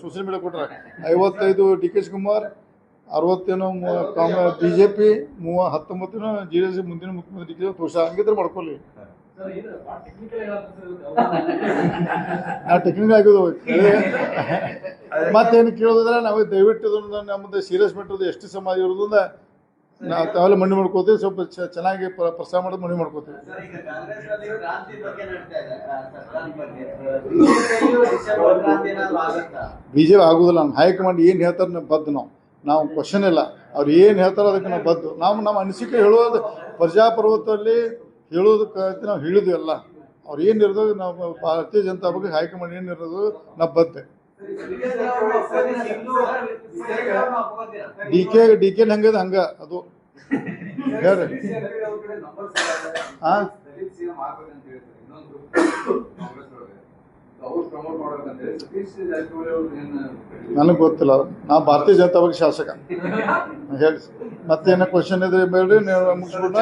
ಸೋಷಿಯಲ್ ಮೀಡಿಯಾ ಕೊಟ್ರೆ ಐವತ್ತೈದು ಡಿ ಕೆ ಶಿವಕುಮಾರ್ ಅರವತ್ತೇನೋ ಕಾಂಗ್ರೆಸ್ ಬಿ ಜೆ ಪಿ ಮೂವ ಹತ್ತೊಂಬತ್ತೇನೋ ಜಿ ಡಿ ಎಸ್ ಮುಂದಿನ ಮುಖ್ಯಮಂತ್ರಿ ಡಿ ಕೆ ತೋರ್ಸ ಹಂಗಿದ್ರೆ ಮಾಡ್ಕೊಳ್ಳಿ. ಟೆಕ್ನಿಕಲ್ ಆಗಿದ್ದು ಮತ್ತೇನು ಕೇಳೋದಿದ್ರೆ ನಾವು ದಯವಿಟ್ಟು ನಮ್ಮದು ಸೀರಿಯಸ್ ಮೆಟ್ರದ್ದು ಎಷ್ಟು ಸಮಾಜ ಇರೋದ್ರಿಂದ ನಾವು ತಾವೆಲ್ಲ ಮಣ್ಣು ಮಾಡ್ಕೋತೀವಿ ಸ್ವಲ್ಪ ಚೆನ್ನಾಗಿ ಪ್ರಸಾರ ಮಾಡೋದು ಮಣ್ಣು ಮಾಡ್ಕೋತೀವಿ. ಬಿ ಜೆ ಪಿ ಆಗೋದಿಲ್ಲ. ನಮ್ಮ ಹೈಕಮಾಂಡ್ ಏನು ಹೇಳ್ತಾರೆ ನಾವು ಬದ್ದು ನಾವು. ನಾವು ಕ್ವಶನ್ ಇಲ್ಲ. ಅವ್ರು ಏನು ಹೇಳ್ತಾರೋ ಅದಕ್ಕೆ ನಾವು ಬದ್ದು. ನಾವು ನಮ್ಮ ಅನಿಸಿಕೆ ಹೇಳೋದು ಪ್ರಜಾಪ್ರಭುತ್ವದಲ್ಲಿ ಹೇಳೋದಕ್ಕೆ ನಾವು ಹೇಳಿದ್ವಿ ಎಲ್ಲ ಅವ್ರು ಏನು ಇರೋದು ನಾವು ಭಾರತೀಯ ಜನತಾ ಬಗ್ಗೆ ಹೈಕಮಾಂಡ್ ಏನು ಇರೋದು ನಾವು ಬದ್ದೆ. ಡಿ ಕೆ ಡಿ ಕೆ ಹಂಗದ ಹಂಗ ಅದು. ಹೇಳ್ರಿ. ಹಾ ನನಗೆ ಗೊತ್ತಿಲ್ಲ. ನಾ ಭಾರತೀಯ ಜನತಾ ಪಕ್ಷ ಶಾಸಕ. ಹೇಳಿ ಮತ್ತೇನೋ ಕ್ವಶನ್ ಇದ್ರೆ ಬೇಡ್ರಿ ನೀವು ಮುಗಿಸ್ಬಿಟ್ಟ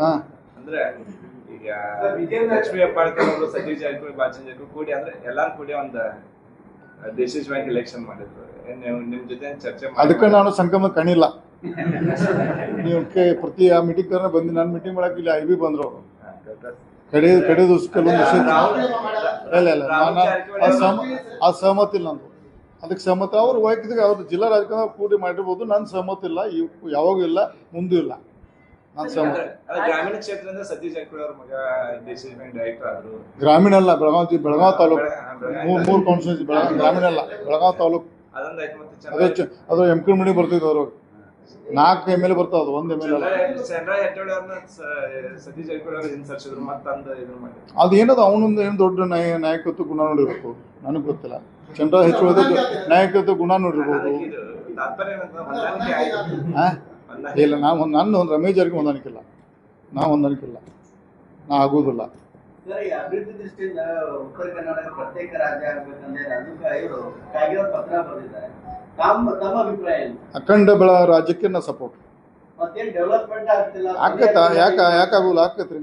ಹಾಂ. ಲಕ್ಷ್ಮೀ ಹೆಬ್ಬಾಳ್ಕರ್ ಅವರು ಸತೀಶ್ ಜಾರಕಿಹೊಳಿ ಬಾಚನ್ ಜಾರಕಿಹೊಳಿ ಕೂಡಿ ಅಂದ್ರೆ ಎಲ್ಲಾರು ಕೂಡಿ ಒಂದು ಡಿಸಿಷನ್ ಎಲೆಕ್ಷನ್ ಮಾಡಿದ್ರು. ನಿಮ್ ಜೊತೆ ಚರ್ಚೆ ಮಾಡಿ- ಅದಕ್ಕೆ ನಾನು ಸಂಕಮ ಕಣಿಲ್ಲ. ನೀವು ಕೆ- ಪ್ರತಿ ಆ ಮೀಟಿಂಗ್ ತರ ಬಂದು ನಾನು ಮೀಟಿಂಗ್ ಮಾಡಕ್ಕೆ ಇಲ್ಲಿ ಐ ಬಿ ಬಂದ್ರು. ಅವರು. ಕಡೆ ಕಡೆ ದಿವಸ ಕೆಲವೊಂದು ವಿಷಯ ಇಲ್ಲ ನಾನು ಆ ಸಹಮ ಸಹಮತ ಇಲ್ಲ ನಂದು. ಅದಕ್ಕೆ ಸಹಮತ ಅವ್ರು ವೈಯಕ್ತಿಕ ಅವ್ರು ಜಿಲ್ಲಾ ರಾಜಕಾರಣ ಕೂಡಿ ಮಾಡಿರ್ಬೋದು ನನ್ನ ಸಹಮತ ಇಲ್ಲ ಇವ್- ಯಾವಾಗೂ ಇಲ್ಲ ಮುಂದೂ ಇಲ್ಲ ನನ್ನ ಸಹಮತ ಅದೇ- ಅದೇ ಗ್ರಾಮೀಣ ಕ್ಷೇತ್ರದಿಂದ ಸತೀಶ್ ಜಾರಕಿಹೊಳಿ ಅವ್ರ ಮಗ ಡಿಸಿಷನ್ ಡೈರೆಕ್ಟರ್ ಆದ್ರು. ಗ್ರಾಮೀಣ ಅಲ್ಲ ಬೆಳಗಾವ್ ಜಿ- ಬೆಳಗಾವಿ ತಾಲೂಕು. ಮೂರ್ ಮೂರು ಕಾನ್ಸ್ಟಿಟ್ಯೂನ್ಸಿ ಗ್ರಾಮೀಣ ಅಲ್ಲ ಬೆಳಗಾವ್ ತಾಲೂಕು. ಅದೇ ಅದು ಎಂ ಕೆ ಮಣಿ ಬರ್ತಿದ್ದು ಅವ್ರು ನಾಲ್ಕು ಎಂ ಎಲ್ ಎ ಬರ್ತಾವ ಅದು ಒಂದ್ ಎಂ ಎಲ್ ಅದು ಏನದ ಅವನೊಂದು ಏನು ದೊಡ್ಡ ನಾಯ ನಾಯಕತ್ವ ಗುಣ ನೋಡಿರ್ಬೇಕು. ನನಗೆ ಗೊತ್ತಿಲ್ಲ. ಚಂದ್ರ ಹೆಚ್ಚು ನಾಯಕತ್ವ ಗುಣ ನೋಡಿರ್ಬೋದು. ಹೊಂದಾಣಿಕೆ ಹೊಂದಾಣಿಕೆ ಇಲ್ಲ ನಾವು ನನ್ನ ಒಂದು ರಮೇಶ್ ಜಾರಕಿಹೊಳಿ ಹೊಂದಾಣಿಕಿಲ್ಲ ನಾವು ಹೊಂದಾಣಿಕಿಲ್ಲ ನಾ ಆಗೋದಿಲ್ಲ. ಅಭಿವೃದ್ಧಿ ದೃಷ್ಟಿಯಿಂದ ಉತ್ತರ ಕರ್ನಾಟಕ ಪ್ರತ್ಯೇಕ ರಾಜ್ಯ ಆಗ್ಬೇಕಂದ್ರೆ ಅದಕ್ಕೆ ಇವರು ಕಾಗಿರೋ ಪತ್ರ ಬರೆದಿದ್ದಾರೆ. ತಮ್ಮ ತಮ್ಮ ಅಭಿಪ್ರಾಯ ಅಖಂಡ ಬೆಳ ರಾಜ್ಯಕ್ಕೆ ನಾ ಸಪೋರ್ಟ್ ಆಗತ್ತ ಡೆವಲಪ್ಮೆಂಟ್ ಆಗ್ತಿಲ್ಲ? ಆಕತ್ತ ಯಾಕ ಯಾಕಾಗೋಲ್ಲ ಆಕತ್ರಿ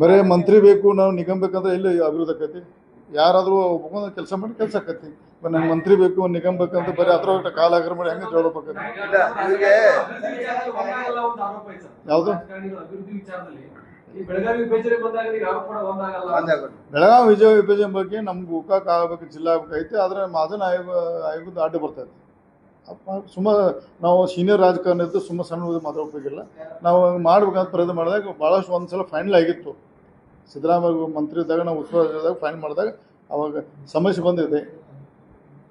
ಬರೇ ಮಂತ್ರಿ ಬೇಕು ನಾವು ನಿಗಮ ಬೇಕಂದ್ರೆ ಎಲ್ಲಿ ಅಭಿವೃದ್ಧಿ ಆಕತಿ? ಯಾರಾದರೂ ಒಬ್ಬ ಕೆಲಸ ಮಾಡಿ ಕೆಲಸ ಆಕತಿ. ನಂಗೆ ಮಂತ್ರಿ ಬೇಕು, ನಿಗಮ್ ನಿಗಮ ಬೇಕಂತ ಬರೀ ಅದ್ರ ಕಾಲ ಆಗ್ರ ಮಾಡಿ ಹೆಂಗೆ ಜೋಡಬೇಕಾಗತ್ತೆ ಯಾವುದು? ಬೆಳಗಾವಿ ವಿಜಯ ವಿಭಜನೆ ಬಗ್ಗೆ ನಮ್ಗೆ ಗೋಕಾಕ್ ಆಗಬೇಕು, ಜಿಲ್ಲಾ ಆಗಬೇಕೈತೆ ಆದ್ರೆ ಮಾದನ ಆಯೋಗ, ಆಯೋಗದ ಅಡ್ಡ ಬರ್ತೈತೆ. ಸುಮ್ಮ ನಾವು ಸೀನಿಯರ್ ರಾಜಕಾರಣ ಇದ್ದು ಸುಮ್ಮ ಸಣ್ಣ ಮಾತಾಡೋಕ್ಕಾಗಿಲ್ಲ ನಾವು ಮಾಡ್ಬೇಕಂತ ಪ್ರಯತ್ನ ಮಾಡಿದಾಗ ಭಾಳಷ್ಟು ಒಂದು ಸಲ ಫೈನಲ್ ಆಗಿತ್ತು. ಸಿದ್ದರಾಮಯ್ಯ ಮಂತ್ರಿ ಇದ್ದಾಗ ನಾವು ಉಸ್ತುವಾರಿ ಫೈನ್ ಮಾಡಿದಾಗ ಅವಾಗ ಸಮಸ್ಯೆ ಬಂದಿದೆ.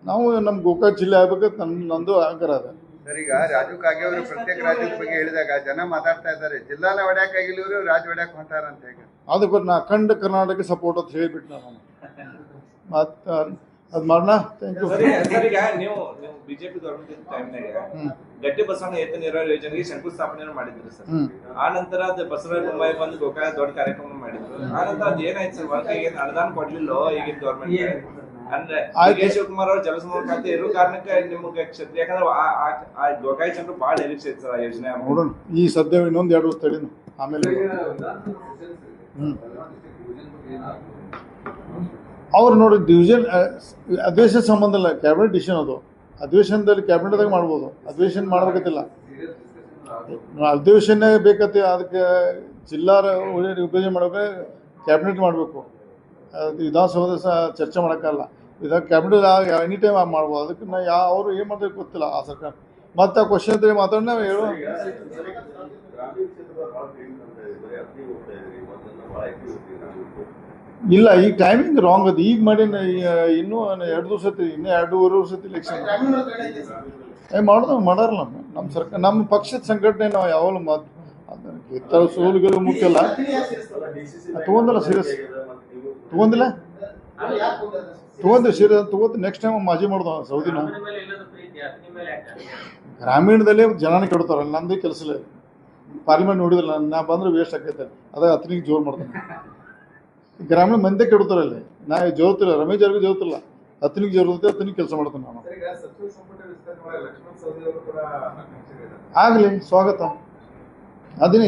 ನಾವು ನಮ್ಮ ಗೋಕಾಕ್ ಜಿಲ್ಲೆ ಆಗ್ಬೇಕಂತ ನನ್ನ ನಂದು ಆಕಾರ ಅದ. ಸರ್ ಈಗ ರಾಜು ಕಾಗೆ ಅವರು ಪ್ರತ್ಯೇಕ ರಾಜ್ಯದ ಬಗ್ಗೆ ಹೇಳಿದಾಗ ಜನ ಮಾತಾಡ್ತಾ ಇದ್ದಾರೆ. ಜಿಲ್ಲಾನ ಹೊಡ್ಯಾಕ್ ಆಗಿಲ್ಲ ಇವರು ರಾಜ್ ಹೊಡ್ಯಾಕ್ ಹೊಂಟಾರ ಅಂತ ಹೇಗೆ? ಅದಕ್ಕೆ ನಾ ಅಖಂಡ ಕರ್ನಾಟಕ ಸಪೋರ್ಟ್ ಅಂತ ಹೇಳಿಬಿಟ್ಟು ನಾನು. ಮತ್ತ ಅದು ಮಾಡೋಣ ಥ್ಯಾಂಕ್ ಯು ಸರಿ ಸರ್ ಈಗ ನೀವು ನೀವು ಬಿಜೆಪಿ ಗೌರ್ಮೆಂಟ್ ಟೈಮ್ನಾಗ. ಗಟ್ಟಿ ಬಸವಣ್ಣ ಏತ ನೀರಾವರಿ ಯೋಜನೆಗೆ ಶಂಕುಸ್ಥಾಪನೆ ಮಾಡಿದ್ರು ಸರ್. ಆ ನಂತರ ಅದು ಬಸವರಾಜ ಬೊಮ್ಮಾಯಿ ಬಂದು ಗೋಕಾಯ ದೊಡ್ಡ ಕಾರ್ಯಕ್ರಮ ಮಾಡಿದ್ರು. ಆ ನಂತರ ಅದ್ ಏನಾಯ್ತು ಸರ್? ವರ್ಕ್ ಏನು ಅನುದಾನ ಕೊಡ್ಲಿಲ್ಲ ಈಗಿನ ಗೌರ್ಮೆಂಟ್ ಅಂದ್ರೆ ಶಿವಕುಮಾರ್ ಅವರು ಜಲಸಂಪನ್ಮೂಲ ಖಾತೆ ಇರೋ ಕಾರಣಕ್ಕೆ ನಿಮ್ಗೆ ಕ್ಷೇತ್ರ ಯಾಕಂದ್ರೆ ಆ- ಗೋಕಾಯಿ ಜನರು ಭಾಳ ನಿರೀಕ್ಷೆ ಇತ್ತು ಸರ್ ಆ ಯೋಜನೆ. ನೋಡೋಣ. ಈ ಸದ್ಯ ಇನ್ನೊಂದು ಎರಡು ವರ್ಷ ತಡೀನು. ಆಮೇಲೆ ಅವ್ರು ನೋಡಿ ಡಿವಿಷನ್ ಅಧಿವೇಶನ ಸಂಬಂಧ ಇಲ್ಲ. ಕ್ಯಾಬಿನೆಟ್ ಡಿಸಿಷನ್ ಅದು. ಅಧಿವೇಶನದಲ್ಲಿ ಕ್ಯಾಬಿನೆಟ್ದಾಗ ಮಾಡ್ಬೋದು. ಅಧಿವೇಶನ ಮಾಡ್ಬೇಕತ್ತಿಲ್ಲ ಅಧಿವೇಶನ ಬೇಕತ್ತೆ ಅದಕ್ಕೆ ಜಿಲ್ಲಾ ವಿಭಜನೆ ಮಾಡೋಕೆ ಕ್ಯಾಬಿನೆಟ್ ಮಾಡಬೇಕು. ವಿಧಾನಸೌಧ ಸಹ ಚರ್ಚೆ ಮಾಡೋಕ್ಕಲ್ಲ ಇದಾಗ ಕ್ಯಾಬಿನೆಟ್ ಎನಿ ಟೈಮ್ ಮಾಡ್ಬೋದು ಅದಕ್ಕೆ ನಾ ಯಾವ ಅವರು ಏನು ಮಾಡ್ಬೇಕು ಗೊತ್ತಿಲ್ಲ ಆ ಸರ್ಕಾರ ಮತ್ತೆ ಆ ಕ್ವಶನ್ ಇದ್ರೆ ಮಾತಾಡಿ ನಾವು ಹೇಳು ಇಲ್ಲ ಈ ಟೈಮಿಂಗ್ ರಾಂಗ್ ಅದು ಈಗ ಮಾಡಿ ಇನ್ನೂ ಎರಡು ದಿವಸ ಇನ್ನೂ ಎರಡೂವರೆ ವರ್ಷ ಎಲೆಕ್ಷನ್ ಇಲೆಕ್ಷನ್ ಏ ಮಾಡೋದು ಮಾಡಾರಲ್ಲ ನಮ್ಮ ನಮ್ಮ ಸರ್ಕಾರ ನಮ್ಮ ಪಕ್ಷದ ಸಂಘಟನೆ ನಾವು ಯಾವಾಗಲೂ ಮಾತು ಸೋಲು ಸೋಲುಗಳು ಮುಖ್ಯ ಅಲ್ಲ ತಗೊಂದಿಲ್ಲ ಸೀರಿಯಸ್ ತಗೊಂದಿಲ್ಲ ತೊಗೊಂಡ್ರೆ ಸೀರೆ ತಗೋತ ನೆಕ್ಸ್ಟ್ ಟೈಮ್ ಮಾಜಿ ಮಾಡ್ದ ಸೌದಿನ. ಗ್ರಾಮೀಣದಲ್ಲಿ ಜನನ ಕೆಡ್ತಾರೆ ನಂದೇ ಕೆಲಸ ಇಲ್ಲ. ಪಾರ್ಲಿಮೆಂಟ್ ನೋಡಿದಿಲ್ಲ ನಾ ಬಂದ್ರೆ ವೇಸ್ಟ್ ಆಕೈತೆ ಅದ ಹತ್ತನಿಗೆ ಜೋರು ಮಾಡ್ತಾನೆ. ಗ್ರಾಮೀಣ ಮಂದಿ ಕೆಡ್ತಾರಲ್ಲಿ ನಾ ಜೋರ್ತಿಲ್ಲ ರಮೇಶ್ ಅವ್ರಿಗೆ ಜೋರ್ತಿಲ್ಲ. ಹತ್ತನಿಗೆ ಜೋರ್ತೈತೆ ಹತ್ತನಿಗೆ ಕೆಲಸ ಮಾಡ್ತಾನೆ ನಾನು. ಆಗಲಿ ಸ್ವಾಗತ. ಅದನ್ನ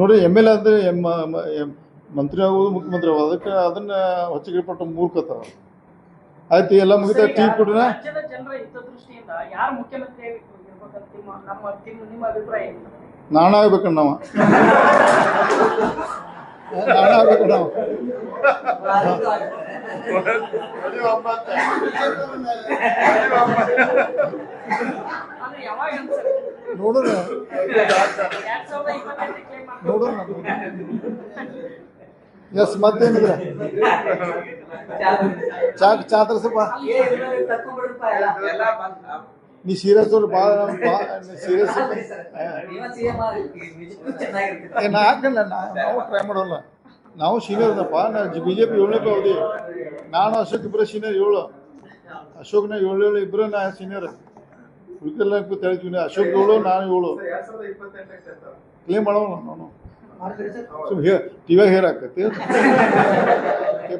ನೋಡಿ ಎಂ ಎಲ್ ಎ ಅಂದರೆ ಎಂ ಮಂತ್ರಿ ಆಗೋದು ಮುಖ್ಯಮಂತ್ರಿ ಆಗೋದು ಅದಕ್ಕೆ ಅದನ್ನ ಹೊಚ್ಚಿಗೆ ಪಟ್ಟು ಆಯ್ತು ಎಲ್ಲ ಮುಗಿತ ಟೀ ಕುಡಿನ? ರಾಜ್ಯದ ಜನರ ಹಿತದೃಷ್ಟಿಯಿಂದ ಯಾರು ಮುಖ್ಯಮಂತ್ರಿ ನಿಮ್ಮ ನಮ್ಮ ನಿಮ್ಮ ನಿಮ್ಮ ಅಭಿಪ್ರಾಯ ಏನು? ನಾಣ ಆಗ್ಬೇಕಣ್ಣ ನಾವು ನಾಣ ಆಗ್ಬೇಕು ನಾವು ಅಂದ್ರೆ ಯಾವಾಗ ಅನ್ಸುತ್ತೆ? ನೋಡೋಣ. ಎರಡ್ ಸಾವಿರದ ಇಪ್ಪತ್ತೆಂಟಕ್ಕೆ claim ಮಾಡ್ತಾರೆ. ನೋಡೋಣ. ಎಸ್ ಮತ್ತೇನಿದ್ರೆ ಚಾ ಚಾ ತರ್ಸಪ್ಪ. ತಕ್ಕೊಂಡ್ಬಿಡ್ರಪ್ಪ ಎಲ್ಲ ಎಲ್ಲ ಬಂದ್- ನೀ ಸೀರಿಯಸ್ ಅವ್ರು ಭಾಳ ಸೀರಿಯಸ್ ನಾ ಹಾಕಲ್ಲ ನಾ ನಾವು ಟ್ರೈ ಮಾಡೋಲ್ಲ. ನಾವು ಸೀನಿಯರ್ ಅದಪ್ಪ ನಾ ಬಿ ಜೆ ಪಿ ಏಳನೇ ಹೋದಿ ನಾನು ಅಶೋಕ್ ಇಬ್ಬರೇ ಸೀನಿಯರ್ ಏಳು. ಅಶೋಕ್ನ ಏಳು ಏಳು ಇಬ್ಬರೇ ನಾ ಸೀನಿಯರ್ ಉಳ್ಕೆಲ್ಲ ತೆಳಿತೀವಿ ಅಶೋಕ್ ಏಳು ನಾನು ಏಳು. ಕ್ಲೇಮ್ ಮಾಡೋಣ ನಾನು. ಸುಮ್ಮನೆ ಹೇ ಟಿವಿಯಾಗ ಹೇರ್ ಹಾಕೈತಿ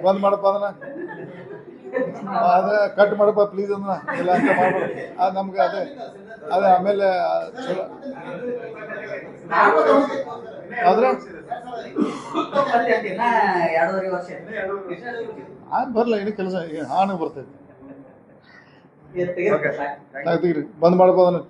ಬಂದ್ ಮಾಡಪ್ಪ ಅದನ್ನ. ಅದ ಕಟ್ ಮಾಡಪ್ಪ ಪ್ಲೀಸ್ ಅದನ್ನ. ಇಲ್ಲ ಅಂತ ಮಾಡ್ಬೇಡ. ಅದು ನಮ್ಗೆ ಅದೇ ಅದೇ ಆಮೇಲೆ ಚಲೋ. ಆದ್ರೆ? ಇನ್ನ ಎರಡೂವರೆ ವರ್ಷ ಆ ಬರಲ್ಲ ಏನು ಕೆಲಸ ಹಾನು ಬರ್ತೈತಿ ಬಂದ್ ಮಾಡಪ್ಪ ಅದನ್ನ.